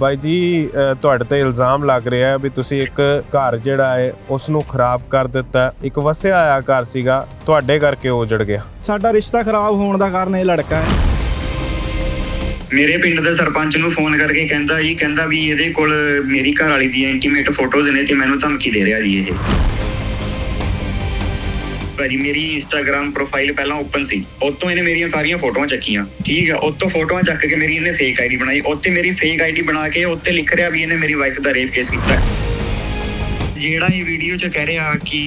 ਬਾਈ ਜੀ ਤੁਹਾਡੇ ਤੇ ਇਲਜ਼ਾਮ ਲੱਗ ਰਿਹਾ ਵੀ ਤੁਸੀਂ ਇੱਕ ਘਰ ਜਿਹੜਾ ਹੈ ਉਸ ਨੂੰ ਖਰਾਬ ਕਰ ਦਿੱਤਾ। ਇੱਕ ਵਸਿਆ ਆਇਆ ਘਰ ਸੀਗਾ ਤੁਹਾਡੇ ਕਰਕੇ ਉਹ ਉਜੜ ਗਿਆ। ਸਾਡਾ ਰਿਸ਼ਤਾ ਖਰਾਬ ਹੋਣ ਦਾ ਕਾਰਨ ਇਹ ਲੜਕਾ ਹੈ। ਮੇਰੇ ਪਿੰਡ ਦੇ ਸਰਪੰਚ ਨੂੰ ਫੋਨ ਕਰਕੇ ਕਹਿੰਦਾ ਜੀ ਕਹਿੰਦਾ ਵੀ ਇਹਦੇ ਕੋਲ ਮੇਰੀ ਘਰ ਵਾਲੀ ਦੀਆਂ ਇੰਟੀਮੇਟ ਫੋਟੋਜ਼ ਨੇ ਤੇ ਮੈਨੂੰ ਧਮਕੀ ਦੇ ਰਿਹਾ ਜੀ ਇਹ। ਭਾਜੀ, ਮੇਰੀ ਇੰਸਟਾਗ੍ਰam ਪ੍ਰੋਫਾਈਲ ਪਹਿਲਾਂ ਓਪਨ ਸੀ। ਉਤੋਂ ਇਹਨੇ ਮੇਰੀਆਂ ਸਾਰੀਆਂ ਫੋਟੋਆਂ ਚੱਕੀਆਂ। ਠੀਕ ਆ, ਉਤੋਂ ਫੋਟੋਆਂ ਚੱਕ ਕੇ ਮੇਰੀ ਇਹਨੇ ਫੇਕ ਆਈਡੀ ਬਣਾਈ। ਉੱਤੇ ਮੇਰੀ ਫੇਕ ਆਈਡੀ ਬਣਾ ਕੇ ਉੱਤੇ ਲਿਖ ਰਿਹਾ ਵੀ ਇਹਨੇ ਮੇਰੀ ਵਾਈਫ ਦਾ ਰੇਪ ਕੇਸ ਕੀਤਾ। ਜਿਹੜਾ ਇਹ ਵੀਡੀਓ 'ਚ ਕਹਿ ਰਿਹਾ ਕਿ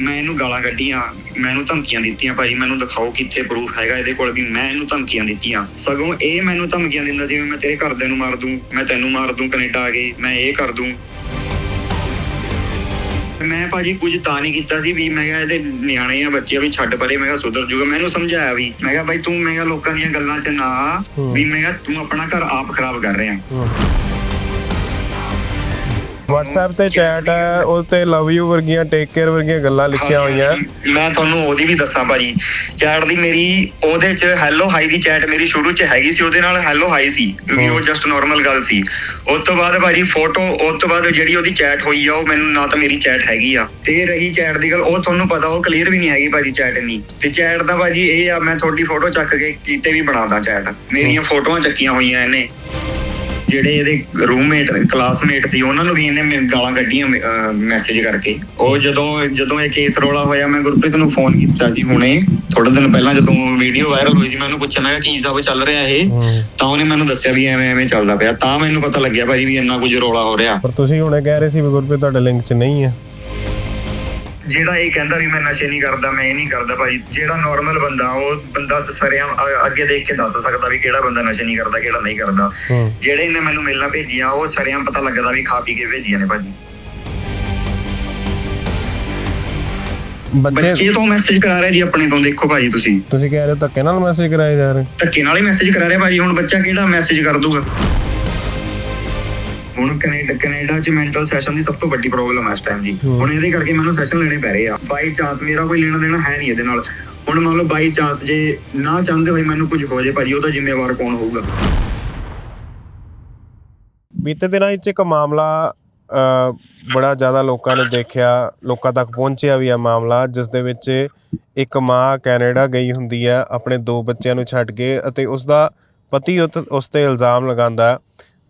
ਮੈਂ ਇਹਨੂੰ ਗਾਲਾਂ ਕੱਢੀਆਂ ਮੈਨੂੰ ਧਮਕੀਆਂ ਦਿੱਤੀਆਂ ਭਾਈ ਮੈਨੂੰ ਦਿਖਾਓ ਕਿੱਥੇ ਪ੍ਰੂਫ ਹੈਗਾ ਇਹਦੇ ਕੋਲ ਵੀ ਮੈਂ ਇਹਨੂੰ ਧਮਕੀਆਂ ਦਿੱਤੀਆਂ। ਸਗੋਂ ਇਹ ਮੈਨੂੰ ਧਮਕੀਆਂ ਦਿੰਦਾ ਸੀ ਮੈਂ ਤੇਰੇ ਘਰਦਿਆਂ ਨੂੰ ਮਾਰ ਦੂੰ, ਮੈਂ ਤੈਨੂੰ ਮਾਰ ਦੂੰ, ਕੈਨੇਡਾ ਆ ਗਏ, ਮੈਂ ਇਹ ਕਰ ਦੂੰ। ਮੈਂ ਭਾਜੀ ਕੁਝ ਤਾਂ ਨਹੀਂ ਕੀਤਾ ਸੀ ਵੀ ਮੈਂ ਕਿਹਾ ਇਹਦੇ ਨਿਆਣੇ ਆ ਬੱਚੇ ਆ ਵੀ ਛੱਡ ਪਰੇ। ਮੈਂ ਕਿਹਾ ਸੁਧਰ ਜੂਗਾ। ਮੈਂ ਇਹਨੂੰ ਸਮਝਾਇਆ ਵੀ। ਮੈਂ ਕਿਹਾ ਬਾਈ ਤੂੰ ਮੈਂ ਕਿਹਾ ਲੋਕਾਂ ਦੀਆਂ ਗੱਲਾਂ 'ਚ ਨਾ। ਵੀ ਮੈਂ ਕਿਹਾ ਤੂੰ ਆਪਣਾ ਘਰ ਆਪ ਖਰਾਬ ਕਰ ਰਿਹਾ। WhatsApp ਤੇ ਚੈਟ ਹੈ ਉਹ ਤੇ ਲਵ ਯੂ ਵਰਗੀਆਂ ਟੇਕ ਕੇਅਰ ਵਰਗੀਆਂ ਗੱਲਾਂ ਲਿਖੀਆਂ ਹੋਈਆਂ। ਮੈਂ ਤੁਹਾਨੂੰ ਉਹਦੀ ਵੀ ਦੱਸਾਂ ਭਾਜੀ। ਚੈਟ ਦੀ ਮੇਰੀ ਉਹਦੇ ਚ ਹੈਲੋ ਹਾਈ ਦੀ ਚੈਟ ਮੇਰੀ ਸ਼ੁਰੂ ਚ ਹੈਗੀ ਸੀ ਉਹਦੇ ਨਾਲ ਹੈਲੋ ਹਾਈ ਸੀ ਕਿਉਂਕਿ ਉਹ ਜਸਟ ਨਾਰਮਲ ਗੱਲ ਸੀ। ਉਸ ਤੋਂ ਬਾਅਦ ਭਾਜੀ ਫੋਟੋ ਉਸ ਤੋਂ ਬਾਅਦ ਜਿਹੜੀ ਉਹਦੀ ਚੈਟ ਹੋਈ ਆ ਉਹ ਮੈਨੂੰ ਨਾ ਤਾਂ ਮੇਰੀ ਚੈਟ ਹੈਗੀ ਆ। ਤੇ ਰਹੀ ਚੈਟ ਦੀ ਗੱਲ ਉਹ ਤੁਹਾਨੂੰ ਪਤਾ ਉਹ ਕਲੀਅਰ ਵੀ ਨਹੀਂ ਹੈਗੀ ਭਾਜੀ ਚੈਟ ਨਹੀਂ ਤੇ ਚੈਟ ਦਾ ਭਾਜੀ ਇਹ ਆ ਮੈਂ ਤੁਹਾਡੀ ਫੋਟੋ ਚੱਕ ਕੇ ਕੀਤੇ ਵੀ ਬਣਾਦਾ ਚੈਟ ਮੇਰੀਆਂ ਫੋਟੋਆਂ ਚੱਕੀਆਂ ਹੋਈਆਂ ਇਹਨੇ। ਜਿਹੜੇ ਇਹਦੇ ਰੂਮਮੇਟ ਕਲਾਸਮੇਟ ਸੀ ਉਹਨਾਂ ਨੂੰ ਵੀ ਇਹਨੇ ਗਾਲਾਂ ਕੱਢੀਆਂ ਮੈਸੇਜ ਕਰਕੇ। ਉਹ ਜਦੋਂ ਜਦੋਂ ਇਹ ਕੇਸ ਰੋਲਾ ਹੋਇਆ ਮੈਂ ਗੁਰਪ੍ਰੀਤ ਨੂੰ ਫੋਨ ਕੀਤਾ ਸੀ ਹੁਣੇ। ਥੋੜੇ ਦਿਨ ਪਹਿਲਾਂ ਜਦੋਂ ਵੀਡੀਓ ਵਾਇਰਲ ਹੋਈ ਸੀ ਮੈਂ ਉਹਨੂੰ ਮੈਂ ਕਿਹਾ ਕੀ ਹਿਸਾਬ ਚੱਲ ਰਿਹਾ ਇਹ। ਤਾਂ ਉਹਨੇ ਮੈਨੂੰ ਦੱਸਿਆ ਵੀ ਐਵੇਂ ਐਵੇਂ ਚੱਲਦਾ ਪਿਆ। ਤਾਂ ਮੈਨੂੰ ਪਤਾ ਲੱਗਿਆ ਭਾਜੀ ਵੀ ਇੰਨਾ ਕੁਝ ਰੋਲਾ ਹੋ ਰਿਹਾ। ਪਰ ਤੁਸੀਂ ਹੁਣੇ ਕਹਿ ਰਹੇ ਸੀ ਵੀ ਗੁਰਪ੍ਰੀਤ ਤੁਹਾਡੇ ਲਿੰਕ 'ਚ ਨਹੀਂ ਹੈ। ਜਿਹੜਾ ਇਹ ਕਹਿੰਦਾ ਵੀ ਮੈਂ ਨਸ਼ੇ ਨਹੀਂ ਕਰਦਾ ਮੈਂ ਇਹ ਨਹੀਂ ਕਰਦਾ ਭਾਜੀ ਜਿਹੜਾ ਨਾਰਮਲ ਬੰਦਾ ਉਹ ਬੰਦਾ ਸਰਿਆਂ ਅੱਗੇ ਦੇਖ ਕੇ ਦੱਸ ਸਕਦਾ ਵੀ ਕਿਹੜਾ ਬੰਦਾ ਨਸ਼ੇ ਨਹੀਂ ਕਰਦਾ ਕਿਹੜਾ ਨਹੀਂ ਕਰਦਾ। ਜਿਹੜੇ ਇਹਨੇ ਮੈਨੂੰ ਮਿਲਣਾ ਭੇਜੀਆਂ ਉਹ ਸਰਿਆਂ ਪਤਾ ਲੱਗਦਾ ਵੀ ਖਾ ਪੀ ਕੇ ਭੇਜੀਆਂ ਨੇ ਭਾਜੀ। ਬੱਚੇ ਬੱਚੇ ਤੋਂ ਮੈਸੇਜ ਕਰਾ ਰਿਹਾ ਜੀ ਆਪਣੇ ਤੋਂ ਦੇਖੋ ਭਾਜੀ ਤੁਸੀਂ। ਤੁਸੀਂ ਕਹਿ ਰਹੇ ਹੋ ਧੱਕੇ ਨਾਲ ਮੈਸੇਜ ਕਰਾਏ ਜਾ ਰਹੇ। ਧੱਕੇ ਨਾਲ ਹੀ ਮੈਸੇਜ ਕਰਾ ਰਿਹਾ ਭਾਜੀ ਹੁਣ ਬੱਚਾ ਕਿਹੜਾ ਮੈਸੇਜ ਕਰ ਦੂਗਾ? ਹੁਣ ਕੈਨੇਡਾ ਕੈਨੇਡਾ ਚ ਮੈਂਟਲ ਸੈਸ਼ਨ ਦੀ ਸਭ ਤੋਂ ਵੱਡੀ ਪ੍ਰੋਬਲਮ ਹੈ ਇਸ ਟਾਈਮ ਹੂੰ। ਹੁਣ ਇਹਦੇ ਕਰਕੇ ਮੈਨੂੰ ਸੈਸ਼ਨ ਲੈਣੇ ਪੈ ਰਹੇ ਆ। ਬਾਈ ਚਾਂਸ ਮੇਰਾ ਕੋਈ ਲੈਣਾ ਦੇਣਾ ਹੈ ਨਹੀਂ ਇਹਦੇ ਨਾਲ। ਹੁਣ ਮੰਨ ਲਓ ਬਾਈ ਚਾਂਸ ਜੇ ਨਾ ਚਾਹੁੰਦੇ ਹੋਏ ਮੈਨੂੰ ਕੁਝ ਹੋ ਜੇ ਭਾਜੀ ਉਹਦਾ ਜ਼ਿੰਮੇਵਾਰ ਕੌਣ ਹੋਊਗਾ? ਬੀਤੇ ਦਿਨਾਂ ਵਿੱਚ ਇੱਕ ਮਾਮਲਾ ਬੜਾ ਜ਼ਿਆਦਾ ਲੋਕਾਂ ਨੇ ਦੇਖਿਆ ਲੋਕਾਂ ਤੱਕ ਪਹੁੰਚਿਆ ਵੀ ਆ ਮਾਮਲਾ ਜਿਸ ਦੇ ਵਿੱਚ ਇੱਕ ਮਾਂ ਕੈਨੇਡਾ ਗਈ ਹੁੰਦੀ ਹੈ ਆਪਣੇ ਦੋ ਬੱਚਿਆਂ ਨੂੰ ਛੱਡ ਕੇ ਅਤੇ ਉਸ ਦਾ ਪਤੀ ਉਸ ਤੇ ਇਲਜ਼ਾਮ ਲਗਾਉਂਦਾ।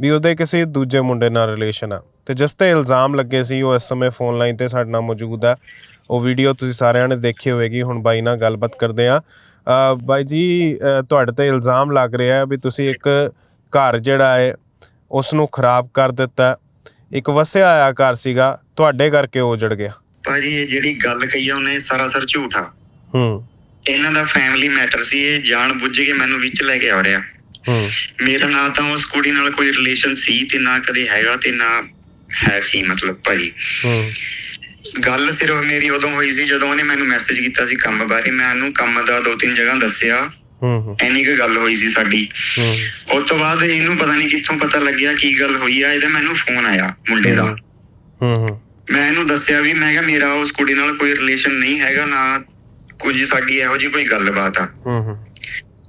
ਵੀ ਉਹਦੇ ਕਿਸੇ ਦੂਜੇ ਮੁੰਡੇ ਨਾਲ ਰਿਲੇਸ਼ਨ ਆ। ਤੇ ਜਿਸ ਤੇ ਇਲਜ਼ਾਮ ਲੱਗੇ ਸੀ ਉਹ ਇਸ ਸਮੇਂ ਫੋਨ ਲਾਈਨ ਤੇ ਸਾਡੇ ਨਾਲ ਮੌਜੂਦ ਹੈ ਉਹ ਵੀਡੀਓ ਤੁਸੀਂ ਸਾਰਿਆਂ ਨੇ ਦੇਖੀ ਹੋਵੇਗੀ ਹੁਣ ਬਾਈ ਨਾਲ ਗੱਲਬਾਤ ਕਰਦੇ ਆ। ਬਾਈ ਜੀ ਤੁਹਾਡੇ ਤੇ ਇਲਜ਼ਾਮ ਲੱਗ ਰਿਹਾ ਹੈ ਵੀ ਤੁਸੀਂ ਇੱਕ ਘਰ ਜਿਹੜਾ ਹੈ ਉਸ ਨੂੰ ਖਰਾਬ ਕਰ ਦਿੱਤਾ। ਇੱਕ ਵਸਿਆ ਆਇਆ ਘਰ ਸੀਗਾ ਤੁਹਾਡੇ ਕਰਕੇ ਉਹ ਉਜੜ ਗਿਆ। ਭਾਜੀ ਇਹ ਜਿਹੜੀ ਗੱਲ ਕਹੀ ਆ ਉਹਨੇ ਸਰਾਸਰ ਝੂਠ ਆ। ਹੂੰ। ਇਹਨਾਂ ਦਾ ਫੈਮਿਲੀ ਮੈਟਰ ਸੀ ਇਹ ਜਾਣ ਬੁੱਝ ਕੇ ਮੈਨੂੰ ਵਿੱਚ ਲੈ ਕੇ ਆ ਰਿਹਾ। ਮੇਰਾ ਨਾ ਤਾਂ ਉਸ ਕੁੜੀ ਨਾਲ ਕੋਈ ਰਿਲੇਸ਼ਨ ਸੀ ਤੇ ਨਾ ਕਦੇ ਹੈਗਾ ਤੇ ਨਾ ਹੈ ਸੀ ਮਤਲਬ ਭਾਜੀ। ਗੱਲ ਸਿਰਫ ਮੇਰੀ ਉਦੋਂ ਹੋਈ ਸੀ ਜਦੋਂ ਉਹਨੇ ਮੈਨੂੰ ਮੈਸੇਜ ਕੀਤਾ ਸੀ ਕੰਮ ਬਾਰੇ। ਮੈਂ ਉਹਨੂੰ ਕੰਮ ਦਾ ਦੋ ਤਿੰਨ ਜਗ੍ਹਾ ਦੱਸਿਆ। ਹੂੰ ਹੂੰ। ਐਨੀ ਕੁ ਗੱਲ ਹੋਈ ਸੀ ਸਾਡੀ। ਹੂੰ। ਉਸ ਤੋਂ ਬਾਅਦ ਇਹਨੂੰ ਪਤਾ ਨਹੀਂ ਕਿੱਥੋਂ ਪਤਾ ਲੱਗਿਆ ਕੀ ਗੱਲ ਹੋਈ ਆ ਇਹਦਾ ਮੈਨੂੰ ਫੋਨ ਆਇਆ ਮੁੰਡੇ ਦਾ। ਹੂੰ ਹੂੰ। ਮੈਂ ਇਹਨੂੰ ਦੱਸਿਆ ਵੀ ਮੈਂ ਕਿਹਾ ਮੇਰਾ ਉਸ ਕੁੜੀ ਨਾਲ ਕੋਈ ਰਿਲੇਸ਼ਨ ਨਹੀਂ ਹੈਗਾ ਨਾ ਕੁਝ ਸਾਡੀ ਇਹੋ ਜੀ ਕੋਈ ਗੱਲਬਾਤ ਆ। ਹੂੰ ਹੂੰ।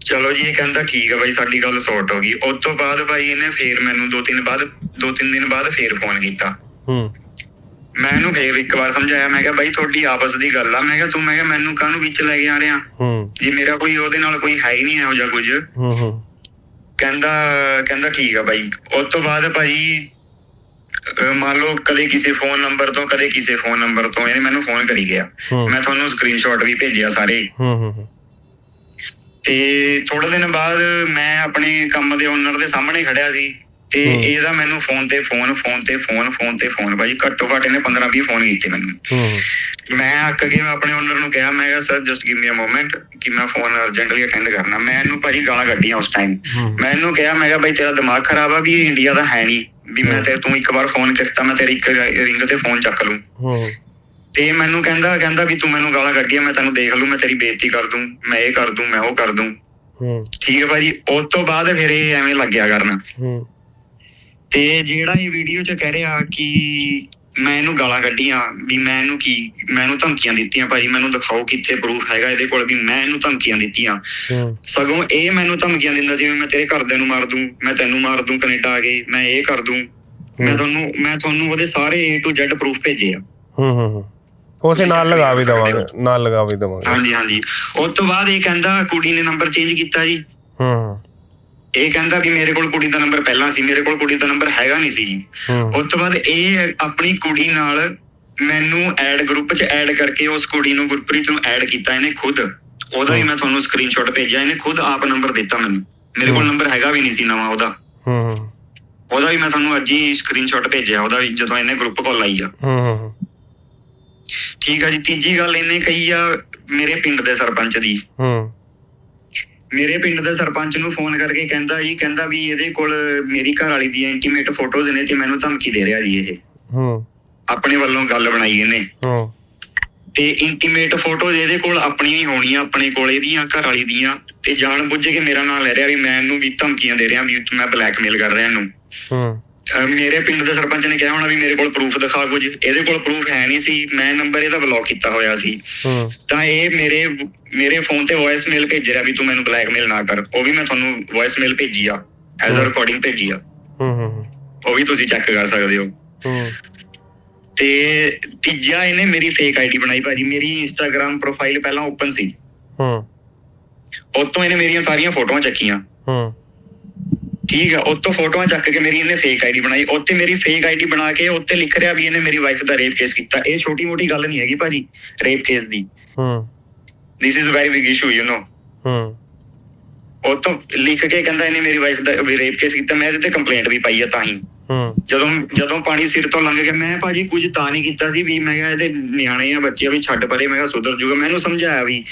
ਚਲੋ ਜੀ ਇਹ ਕਹਿੰਦਾ ਠੀਕ ਆ ਬਾਈ ਸਾਡੀ ਗੱਲ ਸੌਟ ਹੋ ਗਈ। ਉਸ ਤੋਂ ਬਾਅਦ ਬਾਈ ਇਹਨੇ ਫੇਰ ਮੈਨੂੰ ਦੋ ਤਿੰਨ ਬਾਅਦ ਦੋ ਤਿੰਨ ਦਿਨ ਬਾਅਦ ਫੇਰ ਫੋਨ ਕੀਤਾ। ਹੂੰ। ਮੈਂ ਇਹਨੂੰ ਫੇਰ ਇੱਕ ਵਾਰ ਸਮਝਾਇਆ ਮੈਂ ਕਿਹਾ ਬਾਈ ਤੁਹਾਡੀ ਆਪਸ ਦੀ ਗੱਲ ਆ। ਮੈਂ ਕਿਹਾ ਤੂੰ ਮੈਂ ਕਿਹਾ ਮੈਨੂੰ ਕਾਹਨੂੰ ਵਿੱਚ ਲੈ ਕੇ ਆ ਰਿਹਾ? ਹੂੰ। ਜੀ ਮੇਰਾ ਕੋਈ ਉਹਦੇ ਨਾਲ ਕੋਈ ਹੈ ਹੀ ਨਹੀਂ ਇਹੋ ਜਿਹਾ ਕੁਝ। ਹੂੰ ਹੂੰ। ਕਹਿੰਦਾ ਕਹਿੰਦਾ ਠੀਕ ਆ ਬਾਈ। ਉਸ ਤੋਂ ਬਾਅਦ ਭਾਈ ਅਹ ਮੰਨ ਲਓ ਕਦੇ ਕਿਸੇ ਫੋਨ ਨੰਬਰ ਤੋਂ ਕਦੇ ਕਿਸੇ ਫੋਨ ਨੰਬਰ ਤੋਂ ਇਹਨੇ ਮੈਨੂੰ ਫੋਨ ਕਰੀ ਗਿਆ। ਹੂੰ। ਮੈਂ ਤੁਹਾਨੂੰ ਸਕਰੀਨਸ਼ਾਟ ਵੀ ਭੇਜਿਆ ਸਾਰੇ। ਹੂੰ ਹੂੰ। ਤੇ ਥੋੜੇ ਦਿਨ ਬਾਅਦ ਮੈਂ ਆਪਣੇ ਕੰਮ ਦੇ ਓਨਰ ਦੇ ਸਾਹਮਣੇ ਖੜਿਆ ਸੀ ਤੇ। ਇਹਦਾ ਮੈਨੂੰ ਫੋਨ ਤੇ ਫੋਨ ਫੋਨ ਤੇ ਫੋਨ ਫੋਨ ਤੇ ਫੋਨ ਭਾਜੀ ਘੱਟੋ ਘੱਟ ਇਹਨੇ 15 20 ਫੋਨ ਕੀਤੇ ਮੈਨੂੰ। ਮੈਂ ਅੱਕ ਕੇ ਆਪਣੇ ਓਨਰ ਨੂੰ ਕਿਹਾ ਮੈਂ ਕਿਹਾ sir just give me a moment ਕਿ ਮੈਂ ਫੋਨ ਅਰਜੈਂਟਲੀ ਅਟੈਂਡ ਕਰਨਾ। ਮੈਂ ਇਹਨੂੰ ਭਾਜੀ ਗਾਲਾਂ ਕੱਢੀਆਂ ਉਸ ਟਾਈਮ ਮੈਂ ਇਹਨੂੰ ਕਿਹਾ ਮੈਂ ਕਿਹਾ ਬਈ ਤੇਰਾ ਦਿਮਾਗ ਖਰਾਬ ਆ ਵੀ ਇਹ ਇੰਡੀਆ ਦਾ ਹੈ ਨਹੀਂ ਵੀ ਮੈਂ ਤੇ ਤੂੰ ਇੱਕ ਵਾਰ ਫੋਨ ਕੀਤਾ ਮੈਂ ਤੇਰੀ ਇੱਕ ਰਿੰਗ ਤੇ ਫੋਨ ਚੱਕ ਲੂੰ। ਤੇ ਮੈਨੂੰ ਕਹਿੰਦਾ ਕਹਿੰਦਾ ਵੀ ਤੂੰ ਮੈਨੂੰ ਗਾਲਾਂ ਕੱਢੀਆਂ ਮੈਂ ਤੈਨੂੰ ਦੇਖ ਲੂੰ ਮੈਂ ਤੇਰੀ ਬੇਇੱਜ਼ਤੀ ਕਰ ਦੂੰ ਮੈਂ ਇਹ ਕਰ ਦੂੰ ਮੈਂ ਉਹ ਕਰ ਦੂੰ। ਹੂੰ। ਠੀਕ ਹੈ ਭਾਜੀ ਉਸ ਤੋਂ ਬਾਅਦ ਫਿਰ ਇਹ ਐਵੇਂ ਲੱਗਿਆ ਕਰਨ। ਹੂੰ। ਤੇ ਜਿਹੜਾ ਇਹ ਵੀਡੀਓ 'ਚ ਕਹਿ ਰਿਹਾ ਕਿ ਮੈਂ ਇਹਨੂੰ ਗਾਲਾਂ ਕੱਢੀਆਂ ਵੀ ਮੈਂ ਇਹਨੂੰ ਕੀ ਮੈਂ ਇਹਨੂੰ ਧਮਕੀਆਂ ਦਿੱਤੀਆਂ ਭਾਜੀ ਮੈਨੂੰ ਦਿਖਾਓ ਕਿੱਥੇ ਪ੍ਰੂਫ ਹੈਗਾ ਇਹਦੇ ਕੋਲ ਵੀ ਮੈਂ ਇਹਨੂੰ ਧਮਕੀਆਂ ਦਿੱਤੀਆਂ। ਸਗੋਂ ਇਹ ਮੈਨੂੰ ਧਮਕੀਆਂ ਦਿੰਦਾ ਸੀ ਮੈਂ ਤੇਰੇ ਘਰਦਿਆਂ ਨੂੰ ਮਾਰ ਦੂੰ ਮੈਂ ਤੈਨੂੰ ਮਾਰ ਦੂੰ ਕੈਨੇਡਾ ਆ ਕੇ ਮੈਂ ਇਹ ਕਰ ਦੂੰ। ਮੈਂ ਤੁਹਾਨੂੰ ਮੈਂ ਤੁਹਾਨੂੰ ਉਹਦੇ ਸਾਰੇ A to Z ਪ੍ਰੂਫ ਭੇਜੇ ਆ। ਹੂੰ ਹੂੰ ਹੂੰ। ਉਸੇ ਨਾਲ ਲਗਾ ਵੀ ਦਵਾਂਗੇ ਨਾਲ ਲਗਾ ਵੀ ਦਵਾਂਗੇ। ਹਾਂਜੀ ਹਾਂਜੀ। ਉਸ ਤੋਂ ਬਾਅਦ ਇਹ ਕਹਿੰਦਾ ਕੁੜੀ ਨੇ ਨੰਬਰ ਚੇਂਜ ਕੀਤਾ ਜੀ। ਹੂੰ। ਇਹ ਕਹਿੰਦਾ ਵੀ ਮੇਰੇ ਕੋਲ ਕੁੜੀ ਦਾ ਨੰਬਰ ਪਹਿਲਾਂ ਸੀ ਮੇਰੇ ਕੋਲ ਕੁੜੀ ਦਾ ਨੰਬਰ ਹੈਗਾ ਨਹੀਂ ਸੀ ਜੀ। ਉਸ ਤੋਂ ਬਾਅਦ ਇਹ ਆਪਣੀ ਕੁੜੀ ਨਾਲ ਮੈਨੂੰ ਐਡ ਗਰੁੱਪ 'ਚ ਐਡ ਕਰਕੇ ਉਸ ਕੁੜੀ ਨੂੰ ਗੁਰਪ੍ਰੀਤ ਨੂੰ ਐਡ ਕੀਤਾ ਇਹਨੇ ਖੁਦ। ਉਹਦਾ ਵੀ ਮੈਂ ਤੁਹਾਨੂੰ ਸਕਰੀਨਸ਼ਾਟ ਭੇਜਿਆ ਇਹਨੇ ਖੁਦ ਆਪ ਨੰਬਰ ਦਿੱਤਾ ਮੈਨੂੰ। ਮੇਰੇ ਕੋਲ ਨੰਬਰ ਹੈਗਾ ਵੀ ਨਹੀਂ ਸੀ ਨਵਾਂ ਉਹਦਾ। ਹੂੰ। ਹੂੰ ਉਹਦਾ ਵੀ ਮੈਂ ਤੁਹਾਨੂੰ ਅੱਜ ਹੀ ਸਕਰੀਨਸ਼ਾਟ ਭੇਜਿਆ ਉਹਦਾ ਵੀ ਜਦੋਂ ਇਹਨੇ ਗਰੁੱਪ ਕਾਲ ਲਾਈ ਆ। ਹੂੰ ਹੂੰ। ਠੀਕ ਆ ਜੀ ਤੀਜੀ ਗੱਲ ਇਹਨੇ ਕਹੀ ਆ ਮੇਰੇ ਪਿੰਡ ਦੇ ਸਰਪੰਚ ਦੀ। ਹੂੰ। ਮੇਰੇ ਪਿੰਡ ਦੇ ਸਰਪੰਚ ਨੂੰ ਫੋਨ ਕਰਕੇ ਕਹਿੰਦਾ ਜੀ ਕਹਿੰਦਾ ਵੀ ਇਹਦੇ ਕੋਲ ਮੇਰੀ ਘਰ ਵਾਲੀ ਦੀਆਂ ਇੰਟੀਮੇਟ ਫੋਟੋਜ਼ ਨੇ ਤੇ ਮੈਨੂੰ ਧਮਕੀ ਦੇ ਰਿਹਾ ਜੀ ਇਹ। ਹੂੰ। ਆਪਣੇ ਵੱਲੋਂ ਗੱਲ ਬਣਾਈ ਇਹਨੇ। ਹੂੰ। ਤੇ ਇੰਟੀਮੇਟ ਫੋਟੋਜ਼ ਇਹਦੇ ਕੋਲ ਆਪਣੀਆਂ ਹੀ ਹੋਣੀਆਂ ਆਪਣੇ ਕੋਲ ਇਹਦੀਆਂ ਘਰ ਵਾਲੀ ਦੀਆਂ। ਤੇ ਜਾਣ ਬੁੱਝ ਕੇ ਮੇਰਾ ਨਾਮ ਲੈ ਰਿਹਾ ਵੀ ਮੈਂ ਇਹਨੂੰ ਵੀ ਧਮਕੀਆਂ ਦੇ ਰਿਹਾ ਵੀ ਮੈਂ ਬਲੈਕਮੇਲ ਕਰ ਰਿਹਾ ਇਹਨੂੰ। ਹੂੰ। ਮੇਰੇ ਪਿੰਡ ਦੇ ਸਰਪੰਚ ਨੇ ਕਿਹਾ ਹੋਣਾ ਵੀ ਮੇਰੇ ਕੋਲ ਪ੍ਰੂਫ ਦਿਖਾ ਕੁਝ। ਇਹਦੇ ਕੋਲ ਪ੍ਰੂਫ ਹੈ ਨਹੀਂ ਸੀ। ਮੈਂ ਨੰਬਰ ਇਹਦਾ ਬਲੌਕ ਕੀਤਾ ਹੋਇਆ ਸੀ। ਤਾਂ ਇਹ ਮੇਰੇ ਮੇਰੇ ਫੋਨ ਤੇ ਵੌਇਸ ਮੇਲ ਭੇਜ ਰਿਹਾ ਵੀ ਤੂੰ ਮੈਨੂੰ ਬਲੈਕਮੇਲ ਨਾ ਕਰ। ਉਹ ਵੀ ਮੈਂ ਤੁਹਾਨੂੰ ਵੌਇਸ ਮੇਲ ਭੇਜੀ ਆ। ਐਜ਼ ਅ ਰਿਕਾਰਡਿੰਗ ਭੇਜੀ ਆ। ਹੂੰ ਹੂੰ ਉਹ ਵੀ ਤੁਸੀਂ ਚੈੱਕ ਕਰ ਸਕਦੇ ਹੋ। ਹੂੰ। ਤੇ ਤੀਜਾ ਇਹਨੇ ਮੇਰੀ ਫੇਕ ਆਈਡੀ ਬਣਾਈ ਭਾਜੀ। ਮੇਰੀ ਇੰਸਟਾਗ੍ਰam ਪ੍ਰੋਫਾਈਲ ਪਹਿਲਾਂ ਓਪਨ ਸੀ। ਹੂੰ। ਉਤੋਂ ਇਹਨੇ ਮੇਰੀਆਂ ਸਾਰੀਆਂ ਫੋਟੋਆਂ ਚੱਕੀਆਂ। ਹੂੰ। ਠੀਕ ਆ ਉਤੋਂ ਫੋਟੋਆਂ ਚੱਕ ਕੇ ਮੇਰੀ ਇਹਨੇ ਫੇਕ ਆਈਡੀ ਬਣਾਈ। ਉੱਤੇ ਮੇਰੀ ਫੇਕ ਆਈਡੀ ਬਣਾ ਕੇ ਉੱਤੇ ਲਿਖ ਰਿਹਾ ਵੀ ਇਹਨੇ ਮੇਰੀ ਵਾਈਫ ਦਾ ਰੇਪ ਕੇਸ ਕੀਤਾ। ਇਹ ਛੋਟੀ ਮੋਟੀ ਗੱਲ ਨਹੀਂ ਹੈਗੀ ਭਾਜੀ ਰੇਪ ਕੇਸ ਦੀ। ਹੂੰ। This is very big issue you know ਹੂੰ। ਉਹ ਤੋਂ ਲਿਖ ਕੇ ਕਹਿੰਦਾ ਇਹਨੇ ਮੇਰੀ ਵਾਈਫ ਦਾ ਰੇਪ ਕੇਸ ਕੀਤਾ। ਮੈਂ ਇਹਦੇ ਤੇ ਕੰਪਲੇਂਟ ਵੀ ਪਾਈ ਆ ਤਾਂ ਹੀ। ਹੂੰ। ਜਦੋਂ ਜਦੋਂ ਪਾਣੀ ਸਿਰ ਤੋਂ ਲੰਘ ਗਿਆ ਮੈਂ ਭਾਜੀ ਕੁਝ ਤਾਂ ਨਹੀਂ ਕੀਤਾ ਸੀ ਵੀ ਮੈਂ ਕਿਹਾ ਇਹਦੇ ਨਿਆਣੇ ਆ ਬੱਚੇ ਆ ਵੀ ਛੱਡ ਪਰੇ। ਮੈਂ ਕਿਹਾ ਸੁਧਰ ਜੂਗਾ। ਮੈਂ ਇਹਨੂੰ ਸਮਝਾਇਆ ਵੀ।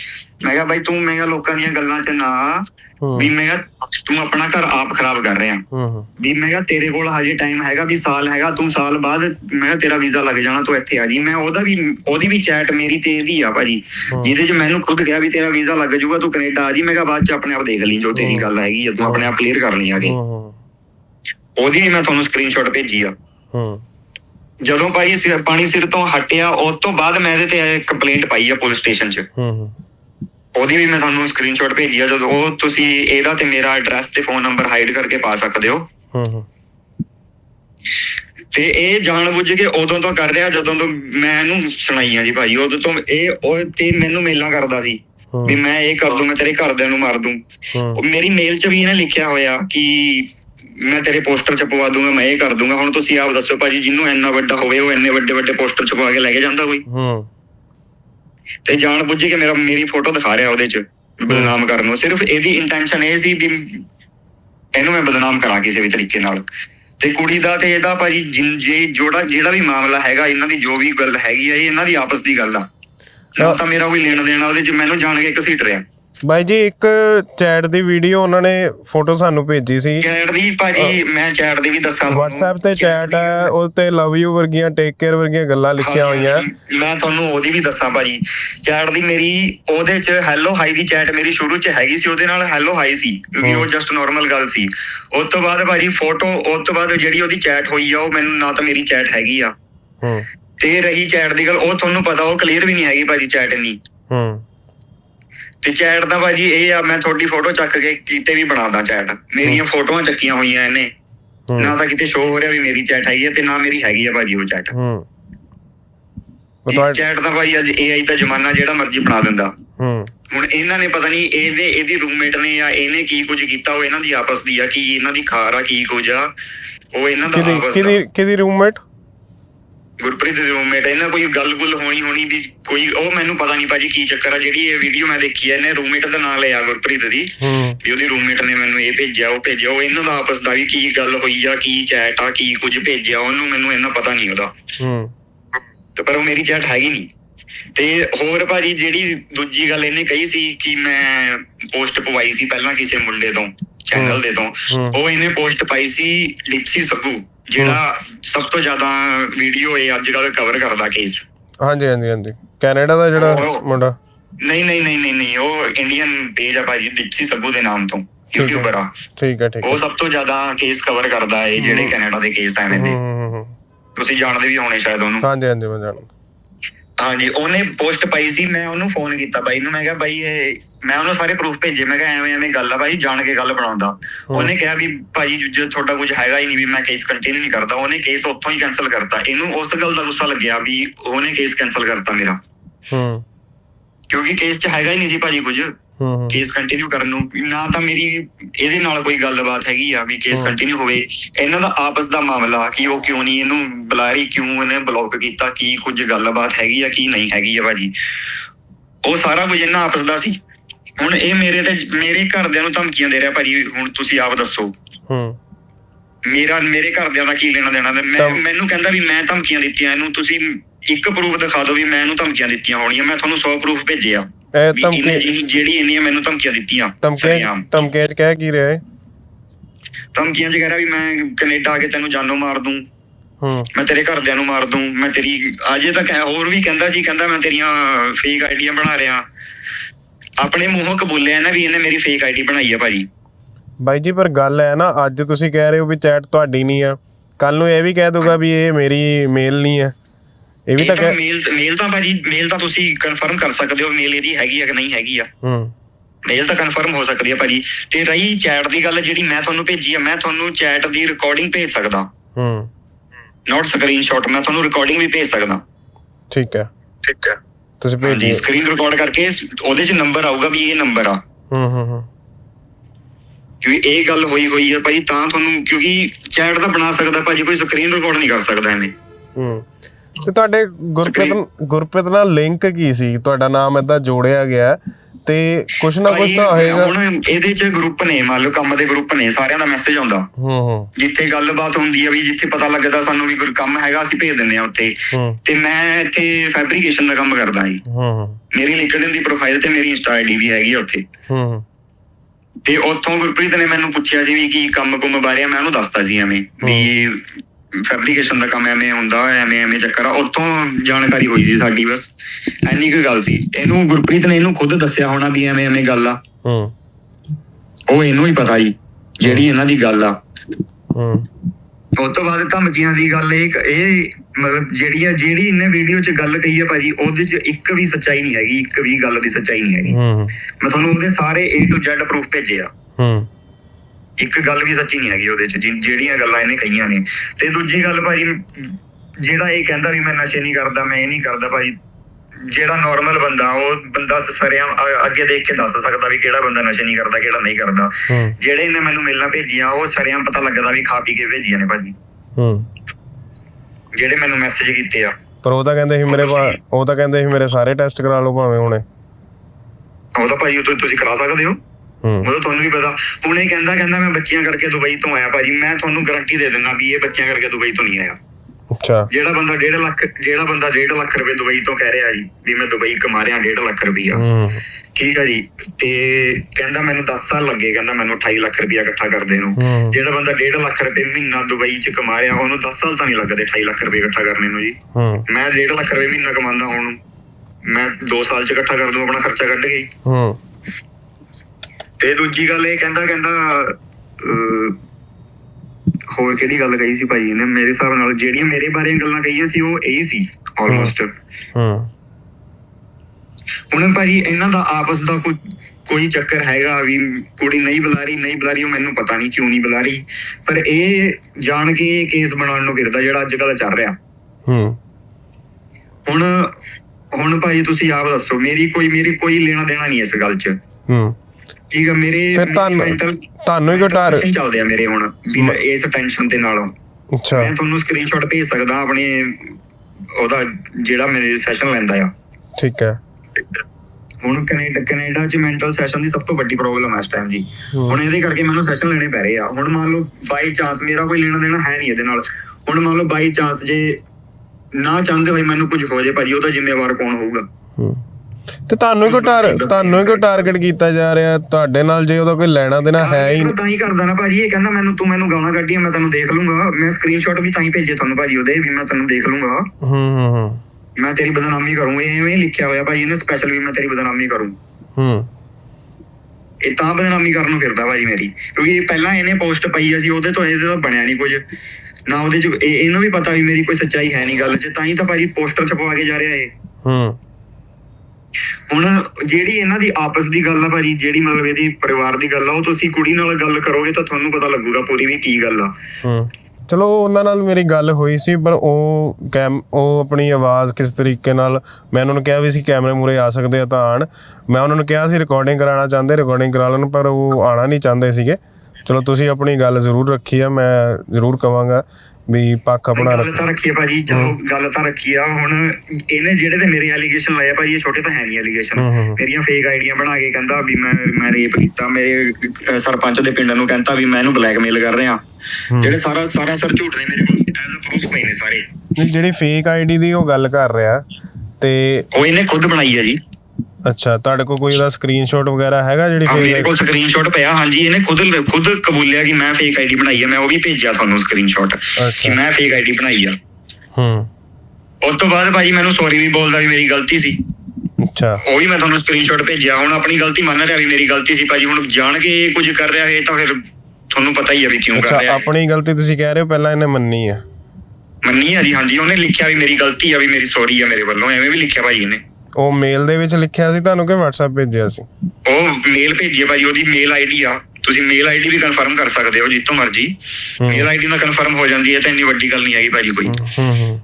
ਮੈਂ ਕਿਹਾ ਬਾਈ ਤੂੰ ਮੈਂ ਕਿਹਾ ਲੋਕਾਂ ਦੀਆਂ ਗੱਲਾਂ 'ਚ ਨਾ ਵੀ ਮੈਂ ਕਿਹਾ ਤੂੰ ਆਪਣਾ ਘਰ ਆਪ ਖਰਾਬ ਕਰ ਰਿਹਾ। ਹੂੰ ਵੀ ਮੈਂ ਕਿਹਾ ਤੇਰੇ ਕੋਲ ਹਜੇ ਟਾਈਮ ਹੈਗਾ ਵੀ ਸਾਲ ਹੈਗਾ ਤੂੰ ਸਾਲ ਬਾਅਦ ਮੈਂ ਕਿਹਾ ਤੇਰਾ ਵੀਜ਼ਾ ਲੱਗ ਜਾਣਾ ਤੂੰ ਇੱਥੇ ਆ ਜੀ। ਮੈਂ ਉਹਦਾ ਵੀ ਉਹਦੀ ਵੀ ਚੈਟ ਮੇਰੀ ਤੇ ਇਹਦੀ ਆ ਭਾਜੀ। ਜਿਹਦੇ 'ਚ ਮੈਨੂੰ ਖੁਦ ਕਿਹਾ ਵੀ ਤੇਰਾ ਵੀਜ਼ਾ ਲੱਗ ਜਾਊਗਾ ਤੂੰ ਕੈਨੇਡਾ ਆ ਜੀ। ਮੈਂ ਕਿਹਾ ਬਾਅਦ 'ਚ ਆਪਣੇ ਆਪ ਦੇਖ ਲਈ ਜੋ ਤੇਰੀ ਗੱਲ ਹੈਗੀ ਤੂੰ ਆਪਣੇ ਆਪ ਕਲੀਅਰ ਕਰ ਲਈ ਆਗੇ ਹੂੰ ਉਹਦੀ ਵੀ ਮੈਂ ਤੁਹਾਨੂੰ ਸਕਰੀਨਸ਼ਾਟ ਭੇਜੀ ਆ। ਹੂੰ। ਜਦੋਂ ਭਾਈ ਸਿਰ- ਪਾਣੀ ਸਿਰ ਤੋਂ ਹਟਿਆ ਉਸ ਤੋਂ ਬਾਅਦ ਮੈਂ ਇਹਦੇ ਤੇ ਕੰਪਲੇਂਟ ਪਾਈ ਆ ਪੁਲਿਸ ਸਟੇਸ਼ਨ 'ਚ। ਹੂੰ। ਉਹਦੀ ਵੀ ਮੈਂ ਤੁਹਾਨੂੰ ਸਕਰੀਨਸ਼ਾਟ ਭੇਜੀ ਆ ਜਦੋਂ ਉਹ ਤੁਸੀਂ ਇਹਦਾ ਤੇ ਮੇਰਾ ਐਡਰੈਸ ਤੇ ਫੋਨ ਨੰਬਰ ਹਾਈਡ ਕਰਕੇ ਪਾ ਸਕਦੇ ਹੋ। ਹੂੰ ਤੇ ਇਹ ਜਾਣਬੁੱਝ ਕੇ ਉਦੋਂ ਤੋਂ ਕਰ ਰਿਹਾ ਜਦੋਂ ਤੋਂ ਮੈਂ ਇਹਨੂੰ ਸੁਣਾਈਆਂ ਜੀ ਭਾਜੀ ਉਦੋਂ ਤੋਂ ਇਹ ਉਹ ਤੇ ਮੈਨੂੰ ਮੇਲਾਂ ਕਰਦਾ ਸੀ ਵੀ ਮੈਂ ਇਹ ਕਰ ਦੂੰ ਮੈਂ ਤੇਰੇ ਘਰਦਿਆਂ ਨੂੰ ਮਾਰ ਦੂੰ। ਮੇਰੀ ਮੇਲ 'ਚ ਵੀ ਇਹਨੇ ਲਿਖਿਆ ਹੋਇਆ ਕਿ ਮੈਂ ਤੇਰੇ ਪੋਸਟਰ ਛਪਵਾ ਦੂੰਗਾ ਮੈਂ ਇਹ ਕਰ ਦੂੰਗਾ। ਹੁਣ ਤੁਸੀਂ ਆਪ ਦੱਸੋ ਭਾਜੀ ਜਿਹਨੂੰ ਇੰਨਾ ਵੱਡਾ ਹੋਵੇ ਉਹ ਇੰਨੇ ਵੱਡੇ ਵੱਡੇ ਪੋਸਟਰ ਛਪਵਾ ਕੇ ਲੈ ਕੇ ਜਾਂਦਾ ਕੋਈ? ਹੂੰ। ਤੇ ਜਾਣ ਬੁੱਝ ਕੇ ਮੇਰਾ ਮੇਰੀ ਫੋਟੋ ਦਿਖਾ ਰਿਹਾ ਉਹਦੇ 'ਚ ਬਦਨਾਮ ਕਰਨ ਨੂੰ। ਸਿਰਫ ਇਹਦੀ ਇੰਟੈਂਸ਼ਨ ਇਹ ਸੀ ਵੀ ਇਹਨੂੰ ਮੈਂ ਬਦਨਾਮ ਕਰਾਂ ਕਿਸੇ ਵੀ ਤਰੀਕੇ ਨਾਲ। ਤੇ ਕੁੜੀ ਦਾ ਤੇ ਇਹਦਾ ਭਾਜੀ ਜੇ ਜੋੜਾ ਜਿਹੜਾ ਵੀ ਮਾਮਲਾ ਹੈਗਾ ਇਹਨਾਂ ਦੀ ਜੋ ਵੀ ਗੱਲ ਹੈਗੀ ਆ ਇਹ ਇਹਨਾਂ ਦੀ ਆਪਸ ਦੀ ਗੱਲ ਆ। ਨਾ। ਤਾਂ ਮੇਰਾ ਕੋਈ ਲੈਣ ਦੇਣਾ ਉਹਦੇ 'ਚ ਮੈਨੂੰ ਜਾਣ ਕੇ ਘਸੀਟ ਰਿਹਾ। ਬਾਈ ਜੀ ਇੱਕ ਚੈਟ ਦੀ ਵੀਡੀਓ ਉਹਨਾਂ ਨੇ ਫੋਟੋ ਸਾਨੂੰ ਭੇਜੀ ਸੀ। ਚੈਟ ਦੀ ਭਾਜੀ ਮੈਂ ਚੈਟ ਦੀ ਵੀ ਦੱਸਾਂ। WhatsApp ਤੇ ਚੈਟ ਹੈ ਉਹ ਤੇ ਲਵ ਯੂ ਵਰਗੀਆਂ ਟੇਕ ਕੇਅਰ ਵਰਗੀਆਂ ਗੱਲਾਂ ਲਿਖੀਆਂ ਹੋਈਆਂ। ਮੈਂ ਤੁਹਾਨੂੰ ਉਹਦੀ ਵੀ ਦੱਸਾਂ ਭਾਜੀ। ਚੈਟ ਦੀ ਮੇਰੀ ਉਹਦੇ 'ਚ ਹੈਲੋ ਹਾਈ ਦੀ ਚੈਟ ਮੇਰੀ ਸ਼ੁਰੂ 'ਚ ਹੈਗੀ ਸੀ ਉਹਦੇ ਨਾਲ ਹੈਲੋ ਹਾਈ ਸੀ ਕਿਉਂਕਿ ਉਹ ਜਸਟ ਨਾਰਮਲ ਗੱਲ ਸੀ। ਉਸ ਤੋਂ ਬਾਅਦ ਭਾਜੀ ਫੋਟੋ ਉਸ ਤੋਂ ਬਾਅਦ ਜਿਹੜੀ ਉਹਦੀ ਚੈਟ ਹੋਈ ਆ ਉਹ ਮੈਨੂੰ ਨਾ ਤਾਂ ਮੇਰੀ ਚੈਟ ਹੈਗੀ ਆ। ਹੂੰ। ਤੇ ਰਹੀ ਚੈਟ ਦੀ ਗੱਲ ਉਹ ਤੁਹਾਨੂੰ ਪਤਾ ਉਹ ਕਲੀਅਰ ਵੀ ਨਹੀਂ ਹੈਗੀ ਭਾਜੀ ਚੈਟ ਨਹੀਂ ਹੂੰ। ਤੇ ਚੈਟ ਦਾ ਭਾਜੀ ਇਹ ਆ ਮੈਂ ਤੁਹਾਡੀ ਫੋਟੋ ਚੱਕ ਕੇ ਕਿਤੇ ਵੀ ਬਣਾਦਾ ਚੈਟ ਮੇਰੀਆਂ ਫੋਟੋਆਂ ਚੱਕੀਆਂ ਹੋਈਆਂ ਇਹਨੇ। ਨਾ ਤਾਂ ਕਿਤੇ ਸ਼ੋ ਹੋ ਰਿਹਾ ਵੀ ਮੇਰੀ ਚੈਟ ਹੈਗੀ ਹੈ ਤੇ ਨਾ ਮੇਰੀ ਹੈਗੀ ਆ ਭਾਜੀ ਉਹ ਚੈਟ ਹੂੰ। ਚੈਟ ਦਾ ਭਾਜੀ ਅੱਜ AI ਦਾ ਜ਼ਮਾਨਾ ਜਿਹੜਾ ਮਰਜ਼ੀ ਬਣਾ ਦਿੰਦਾ। ਹੂੰ। ਹੁਣ ਇਹਨਾਂ ਨੇ ਪਤਾ ਨਹੀਂ ਇਹਦੇ ਇਹਦੀ ਰੂਮਮੇਟ ਨੇ ਜਾਂ ਇਹਨੇ ਕੀ ਕੁਝ ਕੀਤਾ ਉਹ ਇਹਨਾਂ ਦੀ ਆਪਸ ਦੀ ਆ ਕੀ ਇਹਨਾਂ ਦੀ ਖਾਰ ਆ ਕੀ ਕੁਝ ਆ। ਉਹ ਇਹਨਾਂ ਦਾ ਆਪਸ ਦਾ। ਕਿਹਦੀ ਕਿਹਦੀ ਰੂਮਮੇਟ ਗੁਰਪ੍ਰੀਤ ਦੇ ਰੂਮਮੇਟ ਇਹਨਾਂ ਕੋਈ ਗੱਲ-ਗੁੱਲ ਹੋਣੀ ਹੋਣੀ ਵੀ ਕੋਈ ਉਹ ਮੈਨੂੰ ਪਤਾ ਨਹੀਂ ਭਾਜੀ ਕੀ ਚੱਕਰ ਆ ਜਿਹੜੀ ਇਹ ਵੀਡੀਓ ਮੈਂ ਦੇਖੀ ਆ ਇਹਨੇ ਰੂਮਮੇਟ ਦਾ ਨਾਮ ਲਿਆ ਗੁਰਪ੍ਰੀਤ ਦੀ ਵੀ ਉਹਦੀ ਰੂਮਮੇਟ ਨੇ ਮੈਨੂੰ ਇਹ ਭੇਜਿਆ ਉਹ ਭੇਜਿਆ ਉਹ ਇਹਨਾਂ ਦਾ ਆਪਸ ਦਾ ਵੀ ਕੀ ਗੱਲ ਹੋਈ ਆ ਕੀ ਚੈਟ ਆ ਕੀ ਕੁਝ ਭੇਜਿਆ ਉਹਨੂੰ ਮੈਨੂੰ ਇਹਨਾਂ ਪਤਾ ਨਹੀਂ ਉਹਦਾ। ਹੂੰ। ਤੇ ਪਰ ਉਹ ਮੇਰੀ ਚੈਟ ਹੈਗੀ ਨਹੀਂ। ਤੇ ਹੋਰ ਭਾਜੀ ਜਿਹੜੀ ਦੂਜੀ ਗੱਲ ਇਹਨੇ ਕਹੀ ਸੀ ਕਿ ਮੈਂ ਪੋਸਟ ਪਵਾਈ ਸੀ ਪਹਿਲਾਂ ਕਿਸੇ ਮੁੰਡੇ ਤੋਂ ਚੈਨਲ ਦੇ ਤੋਂ। ਉਹ ਇਹਨੇ ਪੋਸਟ ਪਾਈ ਸੀ ਡਿਪਸੀ ਸੱਗੂ ਜਿਹੜਾ ਸਭ ਤੋਂ ਜ਼ਿਆਦਾ ਵੀਡੀਓ ਇਹ ਅੱਜ ਕੱਲ ਕਵਰ ਕਰਦਾ ਕੇਸ ਹਾਂਜੀ ਹਾਂਜੀ ਹਾਂਜੀ। ਕੈਨੇਡਾ ਦਾ ਜਿਹੜਾ ਮੁੰਡਾ? ਨਹੀਂ ਨਹੀਂ ਨਹੀਂ ਨਹੀਂ ਨਹੀਂ ਉਹ ਇੰਡੀਅਨ ਪੇਜ ਆ ਭਾਜੀ ਡਿਪਸੀ ਸੱਗੂ ਦੇ ਨਾਮ ਤੋਂ। ਯੂਟਿਊਬਰ ਆ। ਠੀਕ ਹੈ ਠੀਕ ਉਹ ਸਭ ਤੋਂ ਜ਼ਿਆਦਾ ਕੇਸ ਕਵਰ ਕਰਦਾ ਹੈ। ਜਿਹੜੇ ਕੈਨੇਡਾ ਦੇ ਕੇਸ ਐਵੇਂ ਦੇ। ਤੁਸੀਂ ਜਾਣਦੇ ਵੀ ਹੋਣੇ ਸ਼ਾਇਦ ਉਹਨੂੰ। ਹਾਂਜੀ ਹਾਂਜੀ ਮੈਂ ਜਾਣਦਾ। ਹਾਂਜੀ ਉਹਨੇ ਪੋਸਟ ਪਾਈ ਸੀ ਮੈਂ ਉਹਨੂੰ ਫੋਨ ਕੀਤਾ ਬਾਈ ਨੂੰ ਮੈਂ ਕਿਹਾ ਬਾਈ ਇਹ ਮੈਂ ਉਹਨੂੰ ਸਾਰੇ ਪ੍ਰੂਫ ਭੇਜੇ ਮੈਂ ਕਿਹਾ ਐਵੇਂ ਐਵੇਂ ਗੱਲ ਆ ਬਾਈ ਜਾਣ ਕੇ ਗੱਲ ਬਣਾਉਂਦਾ ਉਹਨੇ ਕਿਹਾ ਵੀ ਭਾਈ ਜੇ ਤੁਹਾਡਾ ਕੁਝ ਹੈਗਾ ਹੀ ਨਹੀਂ ਵੀ ਮੈਂ ਕੇਸ ਕੰਟੀਨਿਊ ਨਹੀਂ ਕਰਦਾ ਉਹਨੇ ਕੇਸ ਉੱਥੋਂ ਹੀ ਕੈਨਸਲ ਕਰਤਾ। ਇਹਨੂੰ ਉਸ ਗੱਲ ਦਾ ਗੁੱਸਾ ਲੱਗਿਆ ਵੀ ਉਹਨੇ ਕੇਸ ਕੈਨਸਲ ਕਰਤਾ ਮੇਰਾ। ਹੂੰ। ਕਿਉਂਕਿ ਕੇਸ 'ਚ ਹੈਗਾ ਹੀ ਨਹੀਂ ਸੀ ਭਾਜੀ ਕੁਝ। ਕੇਸ ਕੰਟੀਨਿਊ ਕਰਨ ਨੂੰ ਨਾ ਤਾਂ ਮੇਰੀ ਇਹਦੇ ਨਾਲ ਕੋਈ ਗੱਲਬਾਤ ਹੈਗੀ ਆ ਵੀ ਕੇਸ। ਕੰਟੀਨਿਊ ਹੋਵੇ। ਇਹਨਾਂ ਦਾ ਆਪਸ ਦਾ ਮਾਮਲਾ ਕਿ ਉਹ ਕਿਉਂ ਨਹੀਂ ਇਹਨੂੰ ਬੁਲਾ ਰਹੀ ਕਿਉਂ ਇਹਨੇ ਬਲੌਕ ਕੀਤਾ ਕੀ ਕੁਝ ਗੱਲਬਾਤ ਹੈਗੀ ਆ ਕੀ ਨਹੀਂ ਹੈਗੀ ਆ ਭਾਜੀ। ਉਹ ਸਾਰਾ ਕੁਝ ਇਹਨਾਂ ਆਪਸ ਦਾ ਸੀ। ਹੁਣ ਇਹ ਮੇਰੇ ਤੇ ਮੇਰੇ ਘਰਦਿਆਂ ਨੂੰ ਧਮਕੀਆਂ ਦੇ ਰਿਹਾ ਭਾਜੀ ਹੁਣ ਤੁਸੀਂ ਆਪ ਦੱਸੋ। ਹੂੰ। ਮੇਰਾ ਮੇਰੇ ਘਰਦਿਆਂ ਦਾ ਕੀ ਲੈਣਾ ਦੇਣਾ ਤੇ ਮੈਂ ਮੈਨੂੰ ਕਹਿੰਦਾ ਵੀ ਮੈਂ ਧਮਕੀਆਂ ਦਿੱਤੀਆਂ ਇਹਨੂੰ ਤੁਸੀਂ ਇੱਕ ਪ੍ਰੂਫ ਦਿਖਾ ਦਿਓ ਵੀ ਮੈਂ ਇਹਨੂੰ ਧਮਕੀਆਂ ਦਿੱਤੀਆਂ ਹੋਣੀਆਂ ਮੈਂ ਤੁਹਾਨੂੰ 100 ਪ੍ਰੂਫ ਭੇਜੇ ਆ ਇਹ ਧਮਕੇ ਜਿਹੜੀ- ਇਹਨੇ ਮੈਨੂੰ ਧਮਕੀਆਂ ਦਿੱਤੀਆਂ ਧਮਕੇ ਸਰੇਆਮ। ਧਮਕੇ ਚ ਕਹਿ ਕੀ ਰਿਹਾ ਹੈ ਧਮਕੀਆਂ 'ਚ ਕਹਿ ਰਿਹਾ ਵੀ ਮੈਂ ਕੈਨੇਡਾ ਆ ਕੇ ਤੈਨੂੰ ਜਾਨੋਂ ਮਾਰ ਦੂੰ। ਹੂੰ। ਮੈਂ ਤੇਰੇ ਘਰਦਿਆਂ ਨੂੰ ਮਾਰ ਦੂੰ ਮੈਂ ਤੇਰੀ ਅਜੇ ਤੱਕ ਹੋਰ ਵੀ ਕਹਿੰਦਾ ਸੀ ਕਹਿੰਦਾ ਮੈਂ ਤੇਰੀਆਂ ਫੇਕ ਆਈਡੀਆਂ ਬਣਾ ਰਿਹਾ। ਆਪਣੇ ਮੂੰਹੋਂ ਕਬੂਲਿਆ ਨਾ ਵੀ ਇਹਨੇ ਮੇਰੀ ਫੇਕ ਆਈਡੀ ਬਣਾਈ ਆ ਭਾਜੀ। ਬਾਈ ਜੀ ਪਰ ਗੱਲ ਹੈ ਨਾ ਅੱਜ ਤੁਸੀਂ ਕਹਿ ਰਹੇ ਹੋ ਵੀ ਚੈਟ ਤੁਹਾਡੀ ਨਹੀਂ ਆ। ਕੱਲ ਨੂੰ ਇਹ ਵੀ ਕਹਿ ਦੂਗਾ ਵੀ ਇਹ ਮੇਰੀ ਮੇਲ ਨਹੀਂ ਹੈ ਇਹ ਵੀ ਤਾਂ ਮੇਲ ਮੇਲ ਤਾਂ ਭਾਜੀ ਮੇਲ ਤਾਂ ਤੁਸੀਂ ਕਨਫਰਮ ਕਰ ਸਕਦੇ ਹੋ ਮੇਲ ਇਹਦੀ ਹੈਗੀ ਆ ਕਿ ਨਹੀਂ ਹੈਗੀ ਆ। ਹੂੰ। ਮੇਲ ਤਾਂ ਕਨਫਰਮ ਹੋ ਸਕਦੀ ਆ ਭਾਜੀ। ਤੇ ਰਹੀ ਚੈਟ ਦੀ ਗੱਲ ਜਿਹੜੀ ਮੈਂ ਤੁਹਾਨੂੰ ਭੇਜੀ ਆ ਮੈਂ ਤੁਹਾਨੂੰ ਚੈਟ ਦੀ ਰਿਕਾਰਡਿੰਗ ਭੇਜ ਸਕਦਾ। ਹੂੰ। ਨਾਟ ਸਕਰੀਨਸ਼ਾਟ ਮੈਂ ਤੁਹਾਨੂੰ ਰਿਕਾਰਡਿੰਗ ਵੀ ਭੇਜ ਸਕਦਾ। ਠੀਕ ਹੈ ਠੀਕ ਹੈ ਤੁਸੀਂ ਭੇਜੀ ਸਕਰੀਨ ਰਿਕਾਰਡ ਕਰਕੇ ਉਹਦੇ 'ਚ ਨੰਬਰ ਆਊਗਾ ਵੀ ਇਹ ਨੰਬਰ ਆ। ਹੂੰ ਹੂੰ ਹੂੰ। ਕਿਉਂਕਿ ਇਹ ਗੱਲ ਹੋਈ ਹੋਈ ਹੈ ਭਾਜੀ ਤਾਂ ਤੁਹਾਨੂੰ ਕਿਉਂਕਿ ਚੈਟ ਤਾਂ ਬਣਾ ਸਕਦਾ ਭਾਜੀ ਕੋਈ ਸਕਰੀਨ ਰਿਕਾਰਡ ਨਹੀਂ ਕਰ ਸਕਦਾ ਐਵੇਂ। ਹੂੰ। ਤੇ ਤੁਹਾਡੇ ਗੁਰਪ੍ਰੀਤ ਗੁਰਪ੍ਰੀਤ ਨਾਲ ਲਿੰਕ ਕੀ ਸੀ? ਤੁਹਾਡਾ ਨਾਮ ਏਦਾਂ ਜੋੜਿਆ ਗਿਆ। ਤੇ ਕੁਛ ਨਾ ਕੁਛ ਤਾਂ ਹੋਏਗਾ ਹੁਣ ਇਹਦੇ 'ਚ ਗਰੁੱਪ ਨੇ ਮੰਨ ਲਓ ਕੰਮ ਦੇ ਗਰੁੱਪ ਨੇ ਸਾਰਿਆਂ ਦਾ ਮੈਸੇਜ ਆਉਂਦਾ। ਹੂੰ ਹੂੰ। ਜਿੱਥੇ ਗੱਲਬਾਤ ਹੁੰਦੀ ਹੈ ਵੀ ਜਿੱਥੇ ਪਤਾ ਲੱਗਦਾ ਸਾਨੂੰ ਵੀ ਕੋਈ ਕੰਮ ਹੈਗਾ ਅਸੀਂ ਭੇਜ ਦਿੰਦੇ ਆ ਹੂੰ। ਤੇ ਮੈਂ ਇੱਥੇ ਫੈਬਰੀਕੇਸ਼ਨ ਦਾ ਕੰਮ ਕਰਦਾ ਜੀ। ਹੂੰ ਹੂੰ। ਮੇਰੀ ਲਿੰਕਡਇਨ ਦੀ ਪ੍ਰੋਫਾਈਲ ਤੇ ਮੇਰੀ ਇੰਸਟਾ ਆਈਡੀ ਵੀ ਹੈਗੀ ਆ ਉੱਥੇ। ਹੂੰ ਹੂੰ। ਤੇ ਉੱਥੋਂ ਗੁਰਪ੍ਰੀਤ ਨੇ ਮੈਨੂੰ ਪੁੱਛਿਆ ਸੀ ਵੀ ਕੀ ਕੰਮ ਕੁਮ ਬਾਰੇ ਆ, ਮੈਂ ਉਹਨੂੰ ਦੱਸਤਾ ਸੀ ਐਵੇਂ। ਵੀ ਫੈਬਰੀਕੇਸ਼ਨ ਦਾ ਕੰਮ ਐਵੇਂ ਹੁੰਦਾ ਐਵੇਂ ਐਵੇਂ ਚੱਕਰ ਆ ਉੱਥੋਂ ਜਾਣਕਾਰੀ ਹੋਈ ਸੀ ਸਾਡੀ ਬਸ। ਐਨੀ ਕੁ ਗੱਲ ਸੀ। ਇਹਨੂੰ ਗੁਰਪ੍ਰੀਤ ਨੇ ਇਹਨੂੰ ਖੁਦ ਦੱਸਿਆ ਹੋਣਾ ਵੀ ਐਵੇਂ ਐਵੇਂ ਗੱਲ ਆ। ਹੂੰ। ਉਹ ਇਹਨੂੰ ਹੀ ਪਤਾ ਜੀ ਜਿਹੜੀ ਇਹਨਾਂ ਦੀ ਗੱਲ ਆ। ਹੂੰ। ਉਸ ਤੋਂ ਬਾਅਦ ਧਮਕੀਆਂ ਦੀ ਗੱਲ ਇਹ ਇਹ ਮਤਲਬ ਜਿਹੜੀ ਆ ਜਿਹੜੀ ਇਹਨੇ ਵੀਡੀਓ 'ਚ ਗੱਲ ਕਹੀ ਆ ਭਾਜੀ ਉਹਦੇ 'ਚ ਇੱਕ ਵੀ ਸੱਚਾਈ ਨਹੀਂ ਹੈਗੀ ਇੱਕ ਵੀ ਗੱਲ ਦੀ ਸੱਚਾਈ ਨਹੀਂ ਹੈਗੀ। ਹੂੰ। ਮੈਂ ਤੁਹਾਨੂੰ ਉਹਦੇ ਸਾਰੇ A to Z ਪ੍ਰੂਫ ਭੇਜੇ ਆ। ਹੂੰ। ਇੱਕ ਗੱਲ ਵੀ ਸੱਚੀ ਨਹੀਂ ਹੈਗੀ ਉਹਦੇ 'ਚ ਜਿਹੜੀਆਂ ਗੱਲਾਂ ਇਹਨੇ ਕਹੀਆਂ ਨੇ। ਤੇ ਦੂਜੀ ਗੱਲ ਭਾਜੀ ਜਿਹੜਾ ਇਹ ਕਹਿੰਦਾ ਵੀ ਮੈਂ ਨਸ਼ੇ ਨਹੀਂ ਕਰਦਾ ਮੈਂ ਇਹ ਨਹੀਂ ਕਰਦਾ ਭਾਜੀ ਜਿਹੜਾ ਨਾਰਮਲ ਬੰਦਾ ਉਹ ਬੰਦਾ ਸਰਿਆਂ ਅੱਗੇ ਦੇਖ ਕੇ ਦੱਸ ਸਕਦਾ ਵੀ ਕਿਹੜਾ ਬੰਦਾ ਨਸ਼ੇ ਨਹੀਂ ਕਰਦਾ ਕਿਹੜਾ ਨਹੀਂ ਕਰਦਾ। ਜਿਹੜੇ ਇਹਨੇ ਮੈਨੂੰ ਮਿਲਣਾ ਭੇਜੀਆਂ ਉਹ ਸਰਿਆਂ ਪਤਾ ਲੱਗਦਾ ਵੀ ਖਾ ਪੀ ਕੇ ਭੇਜੀਆਂ ਨੇ ਭਾਜੀ। ਹੂੰ। ਜਿਹੜੇ ਮੈਨੂੰ ਮੈਸੇਜ ਕੀਤੇ ਆ। ਪਰ ਉਹ ਤਾਂ ਕਹਿੰਦੇ ਸੀ ਮੇਰੇ ਉਹ ਤਾਂ ਕਹਿੰਦੇ ਸੀ ਮੇਰੇ ਸਾਰੇ ਟੈਸਟ ਕਰਾ ਲਓ ਭਾਵੇਂ ਹੁਣੇ। ਉਹ ਤਾਂ ਉਹ ਤਾਂ ਤੁਸੀਂ ਕਰਾ ਸਕਦੇ ਹੋ। ਤਾਂ ਤੁਹਾਨੂੰ ਵੀ ਪਤਾ? ਇਹ ਕਹਿੰਦਾ ਕਹਿੰਦਾ ਮੈਂ ਬੱਚਿਆਂ ਕਰਕੇ ਦੁਬਈ ਤੋਂ ਆਇਆ ਭਾਜੀ। ਮੈਂ ਤੁਹਾਨੂੰ ਗਾਰੰਟੀ ਦੇ ਦਿੰਦਾ ਵੀ ਇਹ ਬੱਚਿਆਂ ਕਰਕੇ ਦੁਬਈ ਤੋਂ ਨਹੀਂ ਆਇਆ। ਅੱਛਾ। ਜਿਹੜਾ ਬੰਦਾ 1.5 ਲੱਖ ਜਿਹੜਾ ਬੰਦਾ 1.5 ਲੱਖ ਰੁਪਏ ਦੁਬਈ ਤੋਂ ਕਹਿ ਰਿਹਾ ਜੀ ਵੀ ਮੈਂ ਦੁਬਈ ਕਮਾ ਰਿਹਾ 1.5 ਲੱਖ ਰੁਪਈਆ। ਹੂੰ। ਠੀਕ ਆ ਜੀ? ਤੇ ਕਹਿੰਦਾ ਮੈਨੂੰ 10 ਸਾਲ ਲੱਗੇ ਕਹਿੰਦਾ ਮੈਨੂੰ 28 ਲੱਖ ਰੁਪਈਆ ਇਕੱਠਾ ਕਰਦੇ ਨੂੰ। ਜਿਹੜਾ ਬੰਦਾ 1.5 ਲੱਖ ਰੁਪਏ ਮਹੀਨਾ ਦੁਬਈ 'ਚ ਕਮਾ ਰਿਹਾ ਉਹਨੂੰ 10 ਸਾਲ ਤਾਂ ਨਹੀਂ ਲੱਗਦੇ 28 ਲੱਖ ਰੁਪਏ ਇਕੱਠਾ ਕਰਨੇ ਨੂੰ ਜੀ। ਮੈਂ 1.5 ਲੱਖ ਰੁਪਏ ਮਹੀਨਾ ਕਮਾਉਂਦਾ ਹੁਣ। ਮੈਂ 2 ਸਾਲ 'ਚ ਇਕੱਠਾ ਕਰ ਦੂੰ ਆਪਣਾ ਖਰਚਾ ਕੱਢ ਕੇ। ਹੀ। ਤੇ ਦੂਜੀ ਗੱਲ ਇਹ ਕਹਿੰਦਾ ਕਹਿੰਦਾ ਹੋਰ ਕਿਹੜੀ ਗੱਲ ਕਹੀ ਸੀ ਭਾਈ ਨੇ ਮੇਰੇ ਹਿਸਾਬ ਨਾਲ ਜਿਹੜੀਆਂ ਮੇਰੇ ਬਾਰੇ ਗੱਲਾਂ ਕਹੀਆਂ ਸੀ ਉਹ ਇਹੀ ਸੀ ਆਲਮੋਸਟ ਹੂੰ। ਹੁਣ ਭਾਜੀ ਇਹਨਾਂ ਦਾ ਆਪਸ ਦਾ ਕੋਈ ਕੋਈ ਚੱਕਰ ਹੈਗਾ ਵੀ ਕੁੜੀ ਨਹੀਂ ਬੁਲਾ ਰਹੀ ਨਹੀਂ ਬੁਲਾ ਰਹੀ ਉਹ ਮੈਨੂੰ ਪਤਾ ਨਹੀਂ ਕਿਉਂ ਨਹੀਂ ਬੁਲਾ ਰਹੀ। ਪਰ ਇਹ ਜਾਣ ਕੇ ਕੇਸ ਬਣਾਉਣ ਨੂੰ ਫਿਰਦਾ ਜਿਹੜਾ ਅੱਜ ਕੱਲ ਚੱਲ ਰਿਹਾ। ਹੂੰ। ਹੁਣ ਹੁਣ ਭਾਜੀ ਤੁਸੀਂ ਆਪ ਦੱਸੋ ਮੇਰੀ ਕੋਈ ਮੇਰੀ ਕੋਈ ਲੈਣਾ ਦੇਣਾ ਨਹੀਂ ਇਸ ਗੱਲ 'ਚ। ਹੂੰ। ਠੀਕ ਆ ਮੇਰੇ ਫਿਰ ਤੁਹਾਨੂੰ ਤੁਹਾਨੂੰ ਹੀ ਕੋਈ ਟਾਰ ਚੱਲਦੇ ਆ ਮੇਰੇ ਹੁਣ ਵੀ ਮ- ਇਸ ਟੈਨਸ਼ਨ ਦੇ ਨਾਲੋਂ। ਅੱਛਾ। ਮੈਂ ਤੁਹਾਨੂੰ ਸਕਰੀਨਸ਼ਾਟ ਭੇਜ ਸਕਦਾ ਆਪਣੇ ਉਹਦਾ ਜਿਹੜਾ ਮੇਰੇ ਸੈਸ਼ਨ ਲੈਂਦਾ ਆ। ਠੀਕ ਹੈ। ਹੁਣ ਕੈਨੇਡਾ ਕੈਨੇਡਾ ਚ ਮੈਂਟਲ ਸੈਸ਼ਨ ਦੀ ਸਭ ਤੋਂ ਵੱਡੀ ਪ੍ਰੋਬਲਮ ਹੈ ਇਸ ਟਾਈਮ ਜੀ। ਹੁਣ ਇਹਦੇ ਕਰਕੇ ਮੈਨੂੰ ਸੈਸ਼ਨ ਲੈਣੇ ਪੈ ਰਹੇ ਆ। ਹੁਣ ਮੰਨ ਲਓ ਬਾਈ ਚਾਂਸ ਮੇਰਾ ਕੋਈ ਲੈਣਾ ਦੇਣਾ ਹੈ ਨਹੀਂ ਇਹਦੇ ਨਾਲ। ਹੁਣ ਮੰਨ ਲਓ ਬਾਈ ਚਾਂਸ ਜੇ ਨਾ ਚਾਹੁੰਦੇ ਹੋਏ ਮੈਨੂੰ ਕੁਝ ਹੋ ਜੇ ਭਾਜੀ ਉਹਦਾ ਜ਼ਿੰਮੇਵਾਰ ਕੌਣ ਹੋਊਗਾ? ਹੂੰ। ਤੇ ਤੁਹਾਨੂੰ ਹੀ ਕੋਈ ਟਾਰ ਤੁਹਾਨੂੰ ਹੀ ਕੋਈ ਟਾਰਗੇਟ ਕੀਤਾ ਜਾ ਰਿਹਾ ਤੁਹਾਡੇ ਨਾਲ ਜੇ ਉਹਦਾ ਕੋਈ ਲੈਣਾ ਦੇਣਾ ਹੈ ਹੀ ਤਾਂ ਹੀ ਕਰਦਾ ਨਾ ਭਾਜੀ ਇਹ ਕਹਿੰਦਾ ਮੈਨੂੰ ਤੂੰ ਮੈਨੂੰ ਗਾਲਾਂ ਕੱਢੀਆਂ ਮੈਂ ਤੈਨੂੰ ਦੇਖ ਲੂੰਗਾ। ਮੈਂ ਸਕਰੀਨਸ਼ਾਟ ਵੀ ਤਾਂ ਹੀ ਭੇਜੇ ਤੁਹਾਨੂੰ ਭਾਜੀ ਉਹਦੇ ਵੀ ਮੈਂ ਤੈਨੂੰ ਦੇਖ ਲੂੰਗਾ। ਹੂੰ ਹੂੰ ਹੂੰ। ਮੈਂ ਤੇਰੀ ਬਦਨਾਮੀ ਕਰੂੰ ਐਵੇਂ ਹੀ ਲਿਖਿਆ ਹੋਇਆ ਭਾਜੀ ਇਹਨੇ ਸਪੈਸ਼ਲ ਵੀ ਮੈਂ ਤੇਰੀ ਬਦਨਾਮੀ ਕਰੂੰ। ਹੂੰ। ਇਹ ਤਾਂ ਬਦਨਾਮੀ ਕਰਨ ਨੂੰ ਫਿਰਦਾ ਭਾਜੀ ਮੇਰੀ ਕਿਉਂਕਿ ਇਹ ਪਹਿਲਾਂ ਇਹਨੇ ਪੋਸਟ ਪਾਈ ਸੀ ਉਹਦੇ ਤੋਂ ਇਹਦੇ ਤੋਂ ਬਣਿਆ ਨਹੀਂ ਕੁਝ। ਨਾ ਉਹਦੇ ਚ ਇਹ- ਇਹਨੂੰ ਵੀ ਪਤਾ ਵੀ ਮੇਰੀ ਕੋਈ ਸੱਚਾਈ ਹੈ ਨਹੀਂ ਗੱਲ 'ਚ ਤਾਂ ਹੀ ਤਾਂ ਭਾਜੀ ਪੋਸਟਰ ਛਪਵਾ ਕੇ ਜਾ ਰਿਹਾ ਇਹ। ਹੂੰ। ਹੁਣ ਜਿਹੜੀ ਇਹਨਾਂ ਦੀ ਆਪਸ ਦੀ ਗੱਲ ਆ ਭਾਜੀ, ਜਿਹੜੀ ਮਤਲਬ ਇਹਦੀ ਪਰਿਵਾਰ ਦੀ ਗੱਲ ਆ, ਉਹ ਤੁਸੀਂ ਕੁੜੀ ਨਾਲ ਗੱਲ ਕਰੋਗੇ ਤਾਂ ਤੁਹਾਨੂੰ ਪਤਾ ਲੱਗੂਗਾ ਪੂਰੀ ਵੀ ਕੀ ਗੱਲ ਆ। ਹੂੰ। ਚਲੋ, ਉਹਨਾਂ ਨਾਲ ਮੇਰੀ ਗੱਲ ਹੋਈ ਸੀ, ਪਰ ਉਹ ਕੈਮ, ਉਹ ਆਪਣੀ ਆਵਾਜ਼ ਕਿਸ ਤਰੀਕੇ ਨਾਲ, ਮੈਂ ਉਹਨਾਂ ਨੂੰ ਕਿਹਾ ਵੀ ਸੀ ਕੈਮਰੇ ਮੂਰੇ ਆ ਸਕਦੇ ਆ ਤਾਂ ਆਣ। ਮੈਂ ਉਹਨਾਂ ਨੂੰ ਕਿਹਾ ਸੀ ਰਿਕਾਰਡਿੰਗ ਕਰਾਉਣਾ ਚਾਹੁੰਦੇ ਰਿਕਾਰਡਿੰਗ ਕਰਾ ਲੈਣ, ਪਰ ਉਹ ਆਣਾ ਨਹੀਂ ਚਾਹੁੰਦੇ ਸੀਗੇ। ਚਲੋ, ਤੁਸੀਂ ਆਪਣੀ ਗੱਲ ਜ਼ਰੂਰ ਰੱਖੀ ਆ, ਮੈਂ ਜ਼ਰੂਰ ਕਵਾਂਗਾ। ਵੀ ਪੱਖ ਆਪਣਾ ਗੱਲ ਤਾਂ ਰੱਖੀ। ਆ ਭਾਜੀ ਚਲੋ ਗੱਲ ਤਾਂ ਰੱਖੀ ਆ। ਹੁਣ ਇਹਨੇ ਜਿਹੜੇ ਤੇ ਮੇਰੇ ਐਲੀਗੇਸ਼ਨ ਲਾਇਆ ਭਾਜੀ ਇਹ ਛੋਟੇ ਤਾਂ ਹੈ ਨਹੀਂ ਐਲੀਗੇਸ਼ਨ ਹੂੰ, ਹੂੰ, ਹੂੰ। ਮੇਰੀਆਂ ਫੇਕ ਆਈਡੀਆਂ ਬਣਾ ਕੇ ਕਹਿੰਦਾ ਵੀ ਮੈਂ ਮੈਂ ਰੇਪ ਕੀਤਾ ਮੇਰੇ ਸਰਪੰਚ ਦੇ ਪਿੰਡ ਨੂੰ ਕਹਿੰਦਾ ਵੀ ਮੈਂ ਇਹਨੂੰ ਬਲੈਕਮੇਲ ਕਰ ਰਿਹਾ। ਹੂੰ। ਜਿਹੜੇ ਸਾਰਾ ਸਾਰਾ ਸਰ ਝੂਠ ਨੇ ਮੇਰੇ ਕੋਲ ਐਜ਼ ਅ ਪ੍ਰੂਫ ਪਏ ਨੇ ਸਾਰੇ। ਜਿਹੜੀ ਫੇਕ ਆਈਡੀ ਦੀ ਉਹ ਗੱਲ ਕਰ ਰਿਹਾ ਤੇ ਉਹ ਇਹਨੇ ਖੁਦ ਬਣਾਈ ਆ ਜੀ। ਅੱਛਾ ਤੁਹਾਡੇ ਕੋਲ ਕੋਈ ਉਹਦਾ ਸਕਰੀਨਸ਼ਾਟ ਵਗੈਰਾ ਹੈਗਾ ਜਿਹੜੀ ਹਾਂ ਮੇਰੇ ਫੇਕ ਕੋਲ ਸਕਰੀਨਸ਼ਾਟ ਪਿਆ ਹਾਂਜੀ ਇਹਨੇ ਖੁਦ ਖੁਦ ਕਬੂਲਿਆ ਕਿ ਮੈਂ ਫੇਕ ਆਈਡੀ ਬਣਾਈ ਆ ਮੈਂ ਉਹ ਵੀ ਭੇਜਿਆ ਤੁਹਾਨੂੰ ਸਕਰੀਨਸ਼ਾਟ ਕਿ ਅੱਛਾ ਮੈਂ ਫੇਕ ਆਈਡੀ ਬਣਾਈ ਆ। ਹੂੰ। ਉਸ ਤੋਂ ਬਾਅਦ ਭਾਜੀ ਮੈਨੂੰ ਸੌਰੀ ਵੀ ਬੋਲਦਾ ਵੀ ਮੇਰੀ ਗਲਤੀ ਸੀ। ਅੱਛਾ। ਉਹ ਵੀ ਮੈਂ ਤੁਹਾਨੂੰ ਸਕਰੀਨਸ਼ਾਟ ਭੇਜਿਆ ਹੁਣ ਆਪਣੀ ਗਲਤੀ ਮੰਨ ਰਿਹਾ ਵੀ ਮੇਰੀ ਗਲਤੀ ਸੀ ਭਾਜੀ ਹੁਣ ਜਾਣ ਕੇ ਇਹ ਕੁਝ ਕਰ ਰਿਹਾ ਹੈ ਤਾਂ ਫਿਰ ਤੁਹਾਨੂੰ ਪਤਾ ਹੀ ਆ ਵੀ ਕਿਉਂ ਕਰ ਰਿਹਾ ਆਪਣੀ ਗਲਤੀ ਤੁਸੀਂ ਕਹਿ ਰਹੇ ਹੋ ਪਹਿਲਾਂ ਇਹਨੇ ਮੰਨੀ ਆ। ਮੰਨੀ ਆ ਜੀ ਹਾਂਜੀ ਉਹਨੇ ਲਿਖਿਆ ਵੀ ਮੇਰੀ ਗਲਤੀ ਆ ਵੀ ਮੇਰੀ ਸੌਰੀ ਆ ਮੇਰੇ ਵੱਲੋਂ ਐਵੇਂ ਵੀ ਲਿਖਿਆ ਭਾਜੀ ਇਹਨੇ। ਉਹ ਮੇਲ ਦੇ ਵਿੱਚ ਲਿਖਿਆ ਸੀ ਤੁਹਾਨੂੰ ਕਿ WhatsApp ਭੇਜਿਆ ਸੀ? ਉਹ ਮੇਲ ਭੇਜੀ ਆ ਭਾਜੀ ਉਹਦੀ ਮੇਲ ਆਈਡੀ ਆ। ਤੁਸੀਂ ਮੇਲ ਆਈਡੀ ਵੀ ਕਨਫਰਮ ਕਰ ਸਕਦੇ ਹੋ ਜਿੱਥੋਂ ਮਰਜ਼ੀ। ਮੇਲ ਆਈਡੀ ਨਾਲ ਕਨਫਰਮ ਹੋ ਜਾਂਦੀ ਹੈ ਤਾਂ ਇੰਨੀ ਵੱਡੀ ਗੱਲ ਨਹੀਂ ਹੈਗੀ ਭਾਜੀ ਕੋਈ। ਹੂੰ ਹੂੰ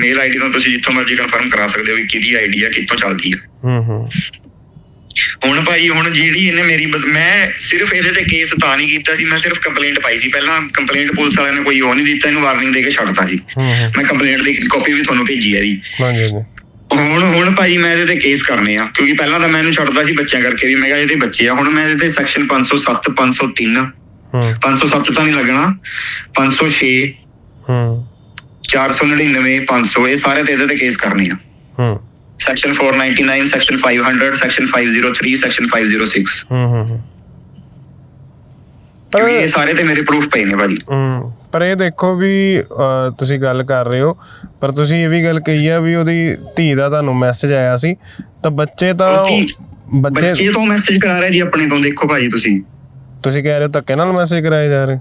ਮੇਲ ਆਈਡੀ ਤੋਂ ਤੁਸੀਂ ਜਿੱਥੋਂ ਮਰਜ਼ੀ ਕਨਫਰਮ ਕਰਾ ਸਕਦੇ ਹੋ ਵੀ ਕਿਹਦੀ ਆਈਡੀ ਆ ਕਿੱਥੋਂ ਚੱਲਦੀ ਆ। ਹੂੰ ਹੂੰ। ਹੁਣ ਭਾਜੀ ਹੁਣ ਜਿਹੜੀ ਇਹਨੇ ਮੇਰੀ ਮੈਂ ਸਿਰਫ ਇਹਦੇ ਤੇ ਕੇਸ ਤਾਂ ਨਹੀਂ ਕੀਤਾ ਸੀ ਮੈਂ ਸਿਰਫ ਕੰਪਲੇਂਟ ਪਾਈ ਸੀ। ਪਹਿਲਾਂ ਕੰਪਲੇਂਟ ਪੁਲਿਸ ਵਾਲਿਆਂ ਨੇ ਕੋਈ ਉਹ ਨਹੀਂ ਦਿੱਤਾ ਇਹਨੂੰ ਵਾਰਨਿੰਗ ਦੇ ਕੇ ਛੱਡਤਾ ਸੀ। ਮੈਂ ਕੰਪਲੇਂਟ ਦੀ ਕਾਪੀ ਵੀ ਤੁਹਾਨੂੰ ਭੇਜੀ ਹੈ ਜੀ। ਹਾਂਜੀ ਹਾਂਜੀ। ਹੁਣ ਹੁਣ ਭਾਜੀ ਮੈਂ ਇਹਦੇ ਤੇ ਕੇਸ ਕਰਨੇ ਆ ਕਿਉਂਕਿ ਪਹਿਲਾਂ ਤਾਂ ਮੈਂ ਇਹਨੂੰ ਛੱਡਦਾ ਸੀ ਬੱਚਿਆਂ ਕਰਕੇ ਵੀ ਮੈਂ ਕਿਹਾ ਇਹਦੇ ਬੱਚੇ ਆ। ਹੁਣ ਮੈਂ ਇਹਦੇ ਤੇ ਸੈਕਸ਼ਨ 507 503 ਹੂੰ। 507 ਤਾਂ ਨਹੀਂ ਲੱਗਣਾ 506 ਹੂੰ। 499 500 ਇਹ ਸਾਰੇ ਤੇ ਇਹਦੇ ਤੇ ਕੇਸ ਕਰਨੇ ਆ। ਹੂੰ। ਸੈਕਸ਼ਨ 499 ਸੈਕਸ਼ਨ 500 ਸੈਕਸ਼ਨ 503 ਸੈਕਸ਼ਨ 506 ਹੂੰ ਹੂੰ ਹੂੰ। ਕਿਉਂਕਿ ਇਹ ਪਰ ਸਾਰੇ ਤੇ ਮੇਰੇ ਪ੍ਰੂਫ ਪਏ ਨੇ ਭਾਜੀ। ਹੂੰ। ਪਰ ਇਹ ਦੇਖੋ ਵੀ ਤੁਸੀਂ ਗੱਲ ਕਰ ਰਹੇ ਹੋ ਪਰ ਤੁਸੀਂ ਇਹ ਵੀ ਗੱਲ ਕਹੀ ਆ ਵੀ ਉਹਦੀ ਧੀ ਦਾ ਤੁਹਾਨੂੰ ਮੈਸੇਜ ਆਇਆ ਸੀ ਤਾਂ ਬੱਚੇ ਤਾਂ ਬੱਚੇ ਬੱਚੇ ਤੋਂ ਮੈਸੇਜ ਕਰਾ ਰਿਹਾ ਜੀ ਆਪਣੇ ਤੋਂ ਦੇਖੋ ਭਾਜੀ ਤੁਸੀਂ। ਤੁਸੀਂ ਕਹਿ ਰਹੇ ਹੋ ਧੱਕੇ ਨਾਲ ਮੈਸੇਜ ਕਰਾਏ ਜਾ ਰਹੇ?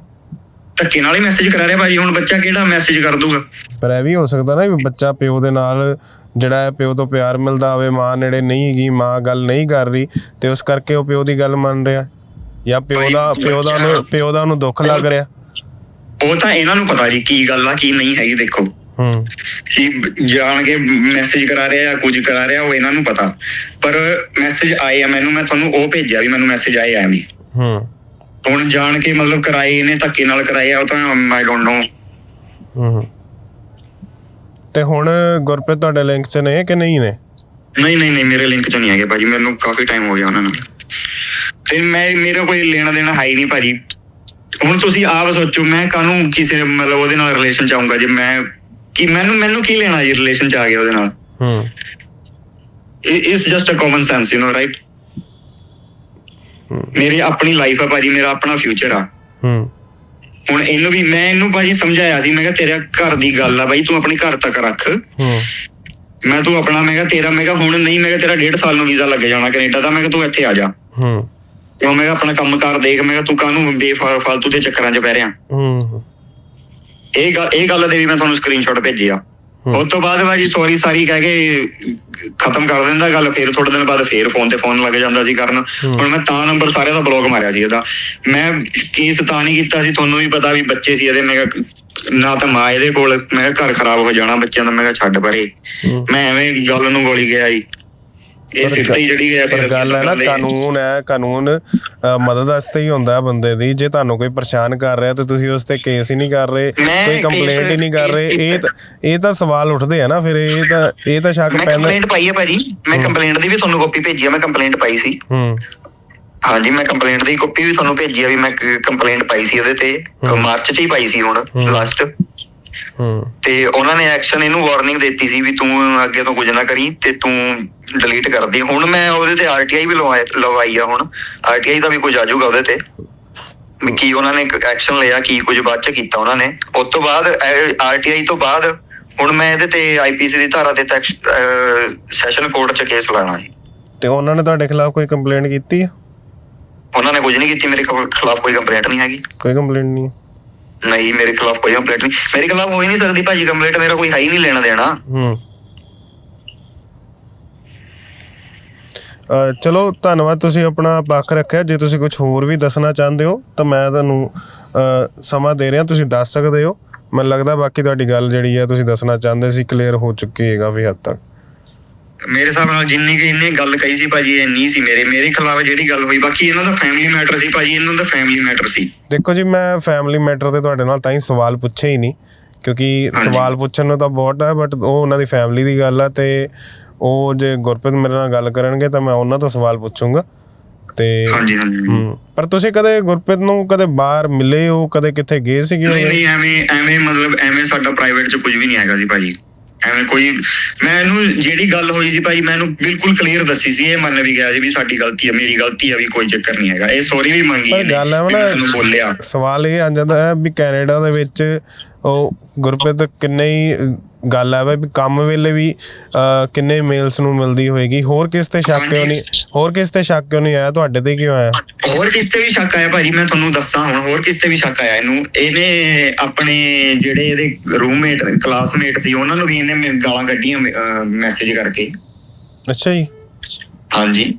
ਧੱਕੇ ਨਾਲ ਹੀ ਮੈਸੇਜ ਕਰਾ ਰਿਹਾ ਭਾਜੀ ਹੁਣ ਬੱਚਾ ਕਿਹੜਾ ਮੈਸੇਜ ਕਰ ਦੂਗਾ? ਪਰ ਇਹ ਵੀ ਹੋ ਸਕਦਾ ਨਾ ਵੀ ਬੱਚਾ ਪਿਓ ਦੇ ਨਾਲ ਜਿਹੜਾ ਹੈ ਪਿਓ ਤੋਂ ਪਿਆਰ ਮਿਲਦਾ ਹੋਵੇ ਮਾਂ ਨੇੜੇ ਨਹੀਂ ਹੈਗੀ ਮਾਂ ਗੱਲ ਨਹੀਂ ਕਰ ਰਹੀ ਤੇ ਉਸ ਕਰਕੇ ਉਹ ਪਿਓ ਦੀ ਗੱਲ ਮੰਨ ਰਿਹਾ ਜਾਂ ਪਿਓ ਦਾ ਪਿਓ ਦਾ ਉਹਨੂੰ ਪਿਓ ਦਾ ਉਹਨੂੰ ਦੁੱਖ ਲੱਗ ਰਿਹਾ। ਉਹ ਤਾਂ ਇਹਨਾਂ ਨੂੰ ਪਤਾ ਜੀ ਕੀ ਗੱਲ ਆ ਕੀ ਨਹੀਂ ਹੈਗੀ ਦੇਖੋ। ਹੂੰ। ਕਿ ਜਾਣ ਕੇ ਮੈਸੇਜ ਕਰਾ ਰਿਹਾ ਜਾਂ ਕੁਝ ਕਰਾ ਰਿਹਾ ਉਹ ਇਹਨਾਂ ਨੂੰ ਪਤਾ। ਪਰ ਮੈਸੇਜ ਆਏ ਆ ਮੈਨੂੰ ਮੈਂ ਤੁਹਾਨੂੰ ਉਹ ਭੇਜਿਆ ਵੀ ਮੈਨੂੰ ਮੈਸੇਜ ਆਏ ਆ ਐਵੇਂ। ਹੂੰ। ਹੁਣ ਜਾਣ ਕੇ ਮਤਲਬ ਕਰਾਏ ਇਹਨੇ ਧੱਕੇ ਨਾਲ ਕਰਾਏ ਆ ਉਹ ਤਾਂ ਆਈ ਡੋਨਟ ਨੋ ਹੂੰ। ਤੇ ਹੁਣ ਗੁਰਪ੍ਰੀਤ ਤੁਹਾਡੇ ਲਿੰਕ 'ਚ ਨੇ ਕਿ ਨਹੀਂ ਨੇ? ਨਹੀਂ ਨਹੀਂ ਨਹੀਂ ਮੇਰੇ ਲਿੰਕ 'ਚ ਨਹੀਂ ਹੈਗੇ ਭਾਜੀ ਮੈਨੂੰ ਕਾਫੀ ਟਾਈਮ ਹੋ ਗਿਆ ਉਹਨਾਂ ਨਾਲ। ਤੇ ਮੈਂ ਮੇਰਾ ਕੋਈ ਲੈਣਾ ਦੇਣਾ ਹੈ ਹੀ ਨਹੀਂ ਭਾਜੀ। ਹੁਣ ਤੁਸੀਂ ਆਪ ਸੋਚੋ ਮੈਂ ਕਾਹਨੂੰ ਕਿਸੇ ਮਤਲਬ ਉਹਦੇ ਨਾਲ ਰਿਲੇਸ਼ਨ ਚ ਆਉਂਗਾ ਜੇ ਮੈਂ ਕਿ ਮੈਨੂੰ ਮੈਨੂੰ ਕੀ ਲੈਣਾ ਜੀ ਰਿਲੇਸ਼ਨ ਚ ਆ ਗਿਆ ਉਹਦੇ ਨਾਲ? ਹੂੰ। It's just a common sense you know right ਮੇਰੀ ਆਪਣੀ ਲਾਈਫ ਆ ਭਾਜੀ ਮੇਰਾ ਆਪਣਾ ਫਿਊਚਰ ਆ। ਹੂੰ। ਹੁਣ ਇਹਨੂੰ ਵੀ ਮੈਂ ਇਹਨੂੰ ਭਾਜੀ ਸਮਝਾਇਆ ਸੀ ਮੈਂ ਕਿਹਾ ਤੇਰਾ ਘਰ ਦੀ ਗੱਲ ਆ ਬਾਈ ਤੂੰ ਆਪਣੀ ਘਰ ਤੱਕ ਰੱਖ। ਹੂੰ। ਮੈਂ ਤੂੰ ਆਪਣਾ ਮੈਂ ਕਿਹਾ ਤੇਰਾ ਮੈਂ ਕਿਹਾ ਹੁਣ ਨਹੀਂ ਮੈਂ ਕਿਹਾ ਤੇਰਾ ਡੇਢ ਸਾਲ ਨੂੰ ਵੀਜ਼ਾ ਲੱਗ ਜਾਣਾ ਕੈਨੇਡਾ ਦਾ ਮੈਂ ਕਿਹਾ ਤੂੰ ਇੱਥੇ ਆ ਜਾ। ਹੂੰ। ਕਿਉਂ ਮੈਂ ਕਿਹਾ ਆਪਣਾ ਕੰਮਕਾਰ ਦੇਖ ਮੈਂ ਕਿਹਾ ਤੂੰ ਕਾਹਨੂੰ ਬੇਫਾਲਤੂ ਦੇ ਚੱਕਰਾਂ 'ਚ ਪੈ ਰਿਹਾ? ਹੂੰ। ਇਹ ਗੱਲ ਇਹ ਗੱਲ ਦੇ ਵੀ ਮੈਂ ਤੁਹਾਨੂੰ ਸਕਰੀਨਸ਼ਾਟ ਭੇਜਿਆ ਹੂੰ। ਉਸ ਤੋਂ ਬਾਅਦ ਭਾਜੀ ਸੌਰੀ ਸਾਰੀ ਕਹਿ ਕੇ ਖਤਮ ਕਰ ਦਿੰਦਾ ਗੱਲ ਫਿਰ ਥੋੜੇ ਦਿਨ ਬਾਅਦ ਫੇਰ ਫੋਨ ਤੇ ਫੋਨ ਲੱਗ ਜਾਂਦਾ ਸੀ ਕਰਨ। ਹੁਣ ਮੈਂ ਤਾਂ ਨੰਬਰ ਸਾਰਿਆਂ ਦਾ ਬਲੌਕ ਮਾਰਿਆ ਸੀ ਇਹਦਾ। ਮੈਂ ਕੇਸ ਤਾਂ ਨਹੀਂ ਕੀਤਾ ਸੀ ਤੁਹਾਨੂੰ ਵੀ ਪਤਾ ਵੀ ਬੱਚੇ ਸੀ ਇਹਦੇ ਮੈਂ ਨਾ ਤਾਂ ਮਾਂ ਇਹਦੇ ਕੋਲ ਮੈਂ ਘਰ ਖਰਾਬ ਹੋ ਜਾਣਾ ਬੱਚਿਆਂ ਦਾ ਮੈਂ ਕਿਹਾ ਛੱਡ ਪਰੇ। ਮੈਂ ਐਵੇਂ ਗੱਲ ਨੂੰ ਗੋਲੀ ਗਿਆ ਜੀ ਇਹ ਹੀ ਜਿਹੜੀ ਪਰ ਗੱਲ ਹੈ ਨਾ ਕਾਨੂੰਨ ਹੈ ਕਾਨੂੰਨ ਮਦਦ ਵਾਸਤੇ ਹੀ ਹੁੰਦਾ ਬੰਦੇ ਦੀ। ਜੇ ਤੁਹਾਨੂੰ ਕੋਈ ਪਰੇਸ਼ਾਨ ਕਰ ਰਿਹਾ ਤੇ ਤੁਸੀਂ ਉਸ ਤੇ ਕੇਸ ਹੀ ਨਹੀਂ ਕਰ ਰਹੇ ਮੈਂ ਕੋਈ ਕੰਪਲੇਂਟ ਹੀ ਨਹੀਂ ਕਰ ਰਹੇ ਇਹ ਇਹ ਤਾਂ ਸਵਾਲ ਉੱਠਦੇ ਆ ਨਾ ਫਿਰ ਇਹ ਤਾਂ ਇਹ ਤਾਂ ਸ਼ੱਕ ਮੈਂ ਪੈਂਦਾ। ਕੰਪਲੇਂਟ ਪਾਈ ਹੈ ਭਾਜੀ। ਮੈਂ ਕੰਪਲੇਂਟ ਦੀ ਵੀ ਤੁਹਾਨੂੰ ਕਾਪੀ ਭੇਜੀ ਹੈ ਮੈਂ ਕੰਪਲੇਂਟ ਪਾਈ ਸੀ। ਹੂੰ। ਹਾਂਜੀ ਮੈਂ ਕੰਪਲੇਂਟ ਦੀ ਕਾਪੀ ਵੀ ਤੁਹਾਨੂੰ ਭੇਜੀ ਆ ਵੀ ਮੈਂ ਕੰਪਲੇਂਟ ਪਾਈ ਸੀ ਉਹਦੇ ਤੇ। ਮਾਰਚ 'ਚ ਹੀ ਪਾਈ ਸੀ ਹੁਣ। ਲਾਸਟ ਤੇ ਉਹਨਾਂ ਨੇ ਐਕਸ਼ਨ ਇਹਨੂੰ ਵਾਰਨਿੰਗ ਦਿੱਤੀ ਸੀ ਵੀ ਤੂੰ ਅੱਗੇ ਤੋਂ ਕੁਝ ਨਾ ਕਰੀ ਤੇ ਤੂੰ ਡਿਲੀਟ ਕਰ ਦੇ। ਹੁਣ ਮੈਂ ਉਹਦੇ ਤੇ ਆਰਟੀਆਈ ਵੀ ਲਵਾਈ ਆ ਹੁਣ। ਆਰਟੀਆਈ ਦਾ ਵੀ ਕੁਝ ਆ ਜਾਊਗਾ ਉਹਦੇ ਤੇ। ਕੀ ਉਹਨਾਂ ਨੇ ਐਕਸ਼ਨ ਲਿਆ ਕੀ ਕੁਝ ਬਾਅਦ ਚ ਕੀਤਾ ਉਹਨਾਂ ਨੇ। ਉਸ ਤੋਂ ਬਾਅਦ ਆਰਟੀਆਈ ਤੋਂ ਬਾਅਦ ਹੁਣ ਮੈਂ ਇਹਦੇ ਤੇ ਆਈਪੀਸੀ ਦੀ ਧਾਰਾ ਤੇ ਸੈਸ਼ਨ ਕੋਰਟ ਚ ਕੇਸ ਲਾਣਾ ਹੈ। ਤੇ ਉਹਨਾਂ ਨੇ ਤੁਹਾਡੇ ਖਿਲਾਫ ਕੋਈ ਕੰਪਲੇਂਟ ਕੀਤੀ? ਉਹਨਾਂ ਨੇ ਕੁਝ ਨਹੀਂ ਕੀਤੀ ਮੇਰੇ ਖਿਲਾਫ ਕੋਈ ਕੰਪਲੇਂਟ ਨਹੀਂ ਹੈਗੀ। ਕੋਈ ਕੰਪਲੇਂਟ ਨਹੀਂ? ਨਹੀਂ ਮੇਰੇ ਖਿਲਾਫ ਕੋਈ ਕੰਪਲੇਂਟ ਨਹੀਂ। ਮੇਰੇ ਖਿਲਾਫ ਹੋ ਹੀ ਨਹੀਂ ਸਕਦੀ ਭਾਜੀ ਕੰਪਲੇਂਟ ਮੇਰਾ ਕੋਈ ਹੈ ਹੀ ਨਹੀਂ ਲੈਣਾ ਦੇਣਾ। ਹੂੰ। ਚਲੋ ਧੰਨਵਾਦ ਤੁਸੀਂ ਆਪਣਾ ਪੱਖ ਰੱਖਿਆ। ਜੇ ਤੁਸੀਂ ਕੁਝ ਹੋਰ ਵੀ ਦੱਸਣਾ ਚਾਹੁੰਦੇ ਹੋ ਤਾਂ ਮੈਂ ਤੁਹਾਨੂੰ ਅ, ਸਮਾਂ ਦੇ ਰਿਹਾ ਤੁਸੀਂ ਦੱਸ ਸਕਦੇ ਹੋ। ਮੈਨੂੰ ਲੱਗਦਾ ਬਾਕੀ ਤੁਹਾਡੀ ਗੱਲ ਜਿਹੜੀ ਹੈ ਤੁਸੀਂ ਦੱਸਣਾ ਚਾਹੁੰਦੇ ਸੀ ਕਲੀਅਰ ਹੋ ਚੁੱਕੀ ਹੈਗਾ ਵੀ ਹੱਦ ਤੱਕ। ਮੇਰੇ ਹਿਸਾਬ ਨਾਲ ਜਿੰਨੀ ਕਿ ਇੰਨੇ ਗੱਲ ਕਹੀ ਸੀ ਭਾਜੀ ਇਹ ਨਹੀਂ ਸੀ ਮੇਰੇ ਮੇਰੇ ਖਿਲਾਫ ਜਿਹੜੀ ਗੱਲ ਹੋਈ ਬਾਕੀ ਇਹਨਾਂ ਦਾ ਫੈਮਿਲੀ ਮੈਟਰ ਸੀ ਭਾਜੀ ਇਹਨਾਂ ਦਾ ਫੈਮਿਲੀ ਮੈਟਰ ਸੀ। ਦੇਖੋ ਜੀ ਮੈਂ ਫੈਮਿਲੀ ਮੈਟਰ ਤੇ ਤੁਹਾਡੇ ਨਾਲ ਤਾਂ ਹੀ ਸਵਾਲ ਪੁੱਛੇ ਹੀ ਨਹੀਂ ਕਿਉਂਕਿ। ਸਵਾਲ ਪੁੱਛਣ ਨੂੰ ਤਾਂ ਬਹੁਤ ਹੈ ਬਟ ਉਹ ਉਹਨਾਂ ਦੀ ਫੈਮਿਲੀ ਦੀ ਗੱਲ ਹੈ ਤੇ ਉਹ ਜੇ ਗੁਰਪ੍ਰੀਤ ਮੇਰੇ ਨਾਲ ਗੱਲ ਕਰਨਗੇ ਤਾਂ ਮੈਂ ਉਹਨਾਂ ਤੋਂ ਸਵਾਲ ਪੁੱਛੂੰਗਾ। ਤੇ ਹਾਂਜੀ ਹਾਂਜੀ ਪਰ ਤੁਸੀਂ ਕਦੇ ਗੁਰਪ੍ਰੀਤ ਨੂੰ ਕਦੇ ਬਾਹਰ ਮਿਲੇ ਹੋ ਕਦੇ ਕਿੱਥੇ ਗਏ ਸੀਗੇ? ਨਹੀਂ ਨਹੀਂ ਐਵੇਂ ਐਵੇਂ ਮਤਲਬ ਐਵੇਂ ਸਾਡਾ ਪ੍ਰਾਈਵੇਟ ਚ ਕੁਝ ਵੀ ਨਹੀਂ ਹੈਗਾ ਸੀ ਭਾਜੀ। ਐਵੇਂ ਕੋਈ ਮੈਂ ਇਹਨੂੰ ਜਿਹੜੀ ਗੱਲ ਹੋਈ ਸੀ ਭਾਜੀ ਮੈਂ ਇਹਨੂੰ ਬਿਲਕੁਲ ਕਲੀਅਰ ਦੱਸੀ ਸੀ ਇਹ ਮੰਨ ਵੀ ਗਿਆ ਸੀ ਵੀ ਸਾਡੀ ਗਲਤੀ ਹੈ ਮੇਰੀ ਗਲਤੀ ਹੈ ਵੀ ਕੋਈ ਚੱਕਰ ਨਹੀਂ ਹੈਗਾ। ਇਹ ਸੌਰੀ ਵੀ ਮੰਗੀ ਪਰ ਗੱਲ ਹੈ ਨਾ ਬੋਲਿਆ। ਸਵਾਲ ਇਹ ਆ ਜਾਂਦਾ ਹੈ ਵੀ ਕੈਨੇਡਾ ਦੇ ਵਿੱਚ ਉਹ ਗੁਰਪ੍ਰੀਤ ਕਿੰਨੇ ਹੀ ਗੱਲ ਹੈ ਵੀ ਕੰਮ ਵੇਲੇ ਵੀ ਕਿੰਨੇ ਮੇਲਸ ਨੂੰ ਮਿਲਦੀ ਹੋਏਗੀ। ਹੋਰ ਕਿਸ ਤੇ ਸ਼ੱਕ ਕਿਉਂ ਨਹੀਂ ਹੋਰ ਕਿਸ ਤੇ ਸ਼ੱਕ ਕਿਉਂ ਨਹੀਂ ਆਇਆ? ਤੁਹਾਡੇ ਤੇ ਕਿਉਂ ਆਇਆ? ਹੋਰ ਕਿਸ ਤੇ ਵੀ ਸ਼ੱਕ ਆਇਆ ਭਾਜੀ ਮੈਂ ਤੁਹਾਨੂੰ ਦੱਸਾਂ ਹੁਣ ਹੋਰ ਕਿਸ ਤੇ ਵੀ ਸ਼ੱਕ ਆਇਆ ਇਹਨੂੰ। ਇਹਨੇ ਆਪਣੇ ਜਿਹੜੇ ਇਹਦੇ ਰੂਮਮੇਟ ਕਲਾਸਮੇਟ ਸੀ ਉਹਨਾਂ ਨੂੰ ਵੀ ਇਹਨੇ ਗਾਲਾਂ ਕੱਢੀਆਂ ਮੈਸੇਜ ਕਰਕੇ। ਅੱਛਾ ਜੀ। ਹਾਂਜੀ.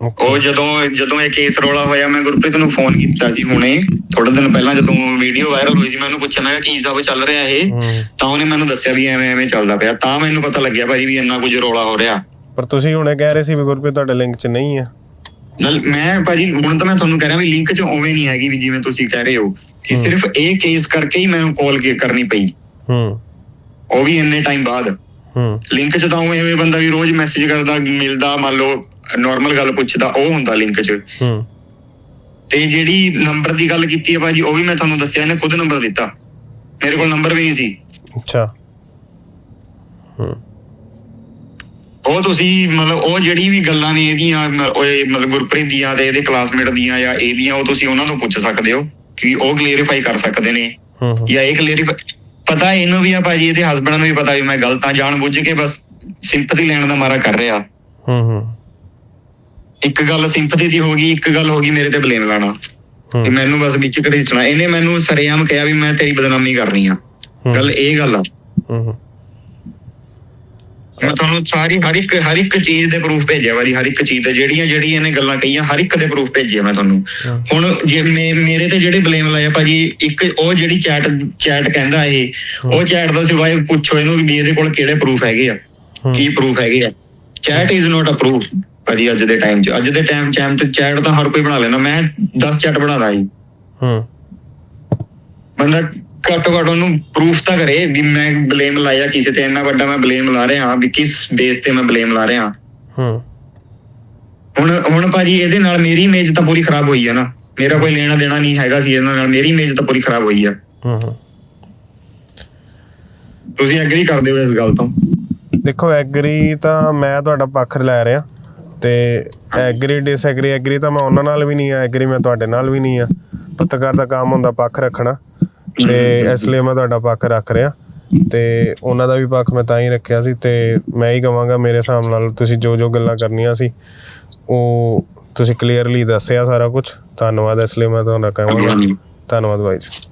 ਉਹ ਜਦੋਂ ਜਦੋਂ ਇਹ ਕੇਸ ਰੋਲਾ ਹੋਇਆ ਮੈਂ ਗੁਰਪ੍ਰੀਤ ਨੂੰ ਫੋਨ ਕੀਤਾ ਸੀ ਹੁਣੇ ਥੋੜੇ ਦਿਨ ਪਹਿਲਾਂ ਜਦੋਂ ਵੀਡੀਓ ਵਾਇਰਲ ਹੋਈ ਸੀ ਮੈਂ ਉਹਨੂੰ ਪੁੱਛਿਆ ਮੈਂ ਕੀ ਸਭ ਚੱਲ ਰਿਹਾ ਇਹ। ਤਾਂ ਉਹਨੇ ਮੈਨੂੰ ਦੱਸਿਆ ਵੀ ਐਵੇਂ ਐਵੇਂ ਚੱਲਦਾ ਪਿਆ। ਤਾਂ ਮੈਨੂੰ ਪਤਾ ਲੱਗਿਆ ਭਾਜੀ ਵੀ ਇੰਨਾ ਕੁਝ ਰੋਲਾ ਹੋ ਰਿਹਾ। ਪਰ ਤੁਸੀਂ ਹੁਣੇ ਕਹਿ ਰਹੇ ਸੀ ਵੀ ਗੁਰਪ੍ਰੀਤ ਤੁਹਾਡੇ ਲਿੰਕ 'ਚ ਨਹੀਂ ਹੈ ਨਾਲ ਮੈਂ ਭਾਜੀ ਹੁਣ ਤਾਂ ਮੈਂ ਤੁਹਾਨੂੰ ਕਹਿ ਰਿਹਾ ਵੀ ਲਿੰਕ 'ਚ ਉਵੇਂ ਨਹੀਂ ਹੈਗੀ ਵੀ ਜਿਵੇਂ ਤੁਸੀਂ ਕਹਿ ਰਹੇ ਹੋ ਕਿ। ਸਿਰਫ ਇਹ ਕੇਸ ਕਰਕੇ ਹੀ ਮੈਨੂੰ ਕਾਲ ਕਰਨੀ ਪਈ। ਹੂੰ। ਉਹ ਵੀ ਇੰਨੇ ਟਾਈਮ ਬਾਅਦ। ਹੂੰ। ਲਿੰਕ 'ਚ ਤਾਂ ਉਵੇਂ ਹੋਏ ਬੰਦਾ ਵੀ ਰੋਜ਼ ਮੈਸੇਜ ਕਰਦਾ ਮਿਲਦਾ ਮੰਨ ਲਓ ਨਾਰਮਲ ਗੱਲ ਪੁੱਛਦਾ ਉਹ ਹੁੰਦਾ ਲਿੰਕ 'ਚ। ਹੂੰ। ਤੇ ਜਿਹੜੀ ਨੰਬਰ ਦੀ ਗੱਲ ਕੀਤੀ ਹੈ ਭਾਜੀ ਉਹ ਵੀ ਮੈਂ ਤੁਹਾਨੂੰ ਦੱਸਿਆ ਇਹਨੇ ਖੁਦ ਨੰਬਰ ਦਿੱਤਾ। ਮੇਰੇ ਕੋਲ ਨੰਬਰ ਵੀ ਨਹੀਂ ਸੀ। ਅੱਛਾ। ਹੂੰ। ਉਹ ਤੁਸੀਂ ਮਤਲਬ ਉਹ ਜਿਹੜੀ ਵੀ ਗੱਲਾਂ ਨੇ ਇਹਦੀਆਂ ਮਤਲਬ ਗੁਰਪ੍ਰੀਤ ਦੀਆਂ ਤੇ ਇਹਦੇ ਕਲਾਸਮੇਟ ਦੀਆਂ ਜਾਂ ਇਹਦੀਆਂ ਉਹ ਤੁਸੀਂ ਉਹਨਾਂ ਤੋਂ ਪੁੱਛ ਸਕਦੇ ਹੋ ਕਿ ਉਹ ਕਲੀਅਰਿਫਾਈ ਕਰ ਸਕਦੇ ਨੇ। ਜਾਂ ਇਹ ਕਲੀਅਰਿਫਾਈ ਪਤਾ ਇਹਨੂੰ ਵੀ ਆ ਭਾਜੀ ਇਹਦੇ ਹਸਬੰਡ ਨੂੰ ਵੀ ਪਤਾ ਵੀ ਮੈਂ ਗਲਤ ਆ ਜਾਣ ਬੁੱਝ ਕੇ ਬਸ ਸਿੰਪਥੀ ਲੈਣ ਦਾ ਮਾਰਾ ਕਰ ਰਿਹਾ। ਹੂੰ ਹੂੰ। ਇੱਕ ਗੱਲ ਸਿੰਪਥੀ ਦੀ ਹੋ ਗਈ ਇੱਕ ਗੱਲ ਹੋ ਗਈ ਮੇਰੇ ਤੇ ਬਲੇਮ ਲਾਣਾ ਹੂੰ। ਮੈਨੂੰ ਬਸ ਵਿੱਚ ਘੜੀਸਣਾ ਇਹਨੇ ਮੈਨੂੰ ਸਰੇਆਮ ਕਿਹਾ ਵੀ ਮੈਂ ਤੇਰੀ ਬਦਨਾਮੀ ਕਰਨੀ ਆ। ਗੱਲ ਇਹ ਗੱਲ ਆ। ਮੈਂ ਤੁਹਾਨੂੰ ਸਾਰੀ ਹਰ ਇੱਕ ਹਰ ਇੱਕ ਚੀਜ਼ ਦੇ ਪ੍ਰੂਫ ਭੇਜਿਆ ਵਾਰੀ ਹਰ ਇੱਕ ਚੀਜ਼ ਦੇ ਜਿਹੜੀਆਂ ਜਿਹੜੀਆਂ ਇਹਨੇ ਗੱਲਾਂ ਕਹੀਆਂ ਹਰ ਇੱਕ ਦੇ ਪ੍ਰੂਫ ਭੇਜਿਆ ਮੈਂ ਤੁਹਾਨੂੰ। ਹੁਣ ਜੇ ਮੇਰੇ ਤੇ ਜਿਹੜੇ ਬਲੇਮ ਲਾਇਆ ਭਾਜੀ ਇੱਕ ਉਹ ਜਿਹੜੀ ਚੈਟ ਚੈਟ ਕਹਿੰਦਾ ਇਹ ਉਹ ਚੈਟ ਦਾ ਸਿਵਾਏ ਪੁੱਛੋ ਇਹਨੂੰ ਵੀ ਇਹਦੇ ਕੋਲ ਕਿਹੜੇ ਪ੍ਰੂਫ ਹੈਗੇ ਆ। ਕੀ ਪ੍ਰੂਫ ਹੈਗੇ ਆ। Chat is not a proof ਭਾਜੀ ਅੱਜ ਦੇ ਟਾਈਮ 'ਚ ਅੱਜ ਦੇ ਟਾਈਮ ਚੈਮ ਤੇ ਚੈਟ ਤਾਂ ਹਰ ਕੋਈ ਬਣਾ ਲੈਂਦਾ ਮੈਂ 10 ਚੈਟ ਬਣਾਦਾ ਜੀ। ਹੂੰ। ਬੰਦਾ ਘੱਟੋ ਘੱਟ ਉਹਨੂੰ ਪ੍ਰੂਫ ਤਾਂ ਕਰੇ ਵੀ ਮੈਂ ਬਲੇਮ ਲਾਇਆ ਕਿਸੇ ਤੇ ਇੰਨਾ ਵੱਡਾ ਮੈਂ ਬਲੇਮ ਲਾ ਰਿਹਾ ਵੀ ਕਿਸ ਬੇਸ ਤੇ ਮੈਂ ਬਲੇਮ ਲਾ ਰਿਹਾ। ਹੂੰ। ਹੁਣ ਹੁਣ ਭਾਜੀ ਇਹਦੇ ਨਾਲ ਮੇਰੀ ਇਮੇਜ ਤਾਂ ਪੂਰੀ ਖਰਾਬ ਹੋਈ ਹੈ ਨਾ। ਮੇਰਾ ਕੋਈ ਲੈਣਾ ਦੇਣਾ ਨਹੀਂ ਹੈਗਾ ਸੀ ਇਹਨਾਂ ਨਾਲ ਮੇਰੀ ਇਮੇਜ ਤਾਂ ਪੂਰੀ ਖਰਾਬ ਹੋਈ ਆ। ਹੂੰ ਹੂੰ। ਤੁਸੀਂ ਐਗਰੀ ਕਰਦੇ ਹੋ ਇਸ ਗੱਲ ਤੋਂ? ਦੇਖੋ ਐਗਰੀ ਤਾਂ ਮੈਂ ਤੁਹਾਡਾ ਪੱਖ ਲੈ ਰਿਹਾ। ਤੇ ਐਗਰੀ ਡਿਸਐਗਰੀ ਐਗਰੀ ਤਾਂ ਮੈਂ ਉਹਨਾਂ ਨਾਲ ਵੀ ਨਹੀਂ ਆ ਐਗਰੀ ਮੈਂ ਤੁਹਾਡੇ ਨਾਲ ਵੀ ਨਹੀਂ ਆ। ਪੱਤਰਕਾਰ ਦਾ ਕੰਮ ਹੁੰਦਾ ਪੱਖ ਰੱਖਣਾ ਤੇ ਇਸ ਲਈ ਮੈਂ ਤੁਹਾਡਾ ਪੱਖ ਰੱਖ ਰਿਹਾ। ਤੇ ਉਹਨਾਂ ਦਾ ਵੀ ਪੱਖ ਮੈਂ ਤਾਂ ਹੀ ਰੱਖਿਆ ਸੀ ਤੇ ਮੈਂ ਹੀ ਕਹਾਂਗਾ ਮੇਰੇ ਹਿਸਾਬ ਨਾਲ ਤੁਸੀਂ ਜੋ ਜੋ ਗੱਲਾਂ ਕਰਨੀਆਂ ਸੀ ਉਹ ਤੁਸੀਂ ਕਲੀਅਰਲੀ ਦੱਸਿਆ ਸਾਰਾ ਕੁਝ ਧੰਨਵਾਦ ਇਸ ਲਈ ਮੈਂ ਤੁਹਾਡਾ ਕਹਾਂਗਾ। ਧੰਨਵਾਦ ਬਾਈ ਜੀ।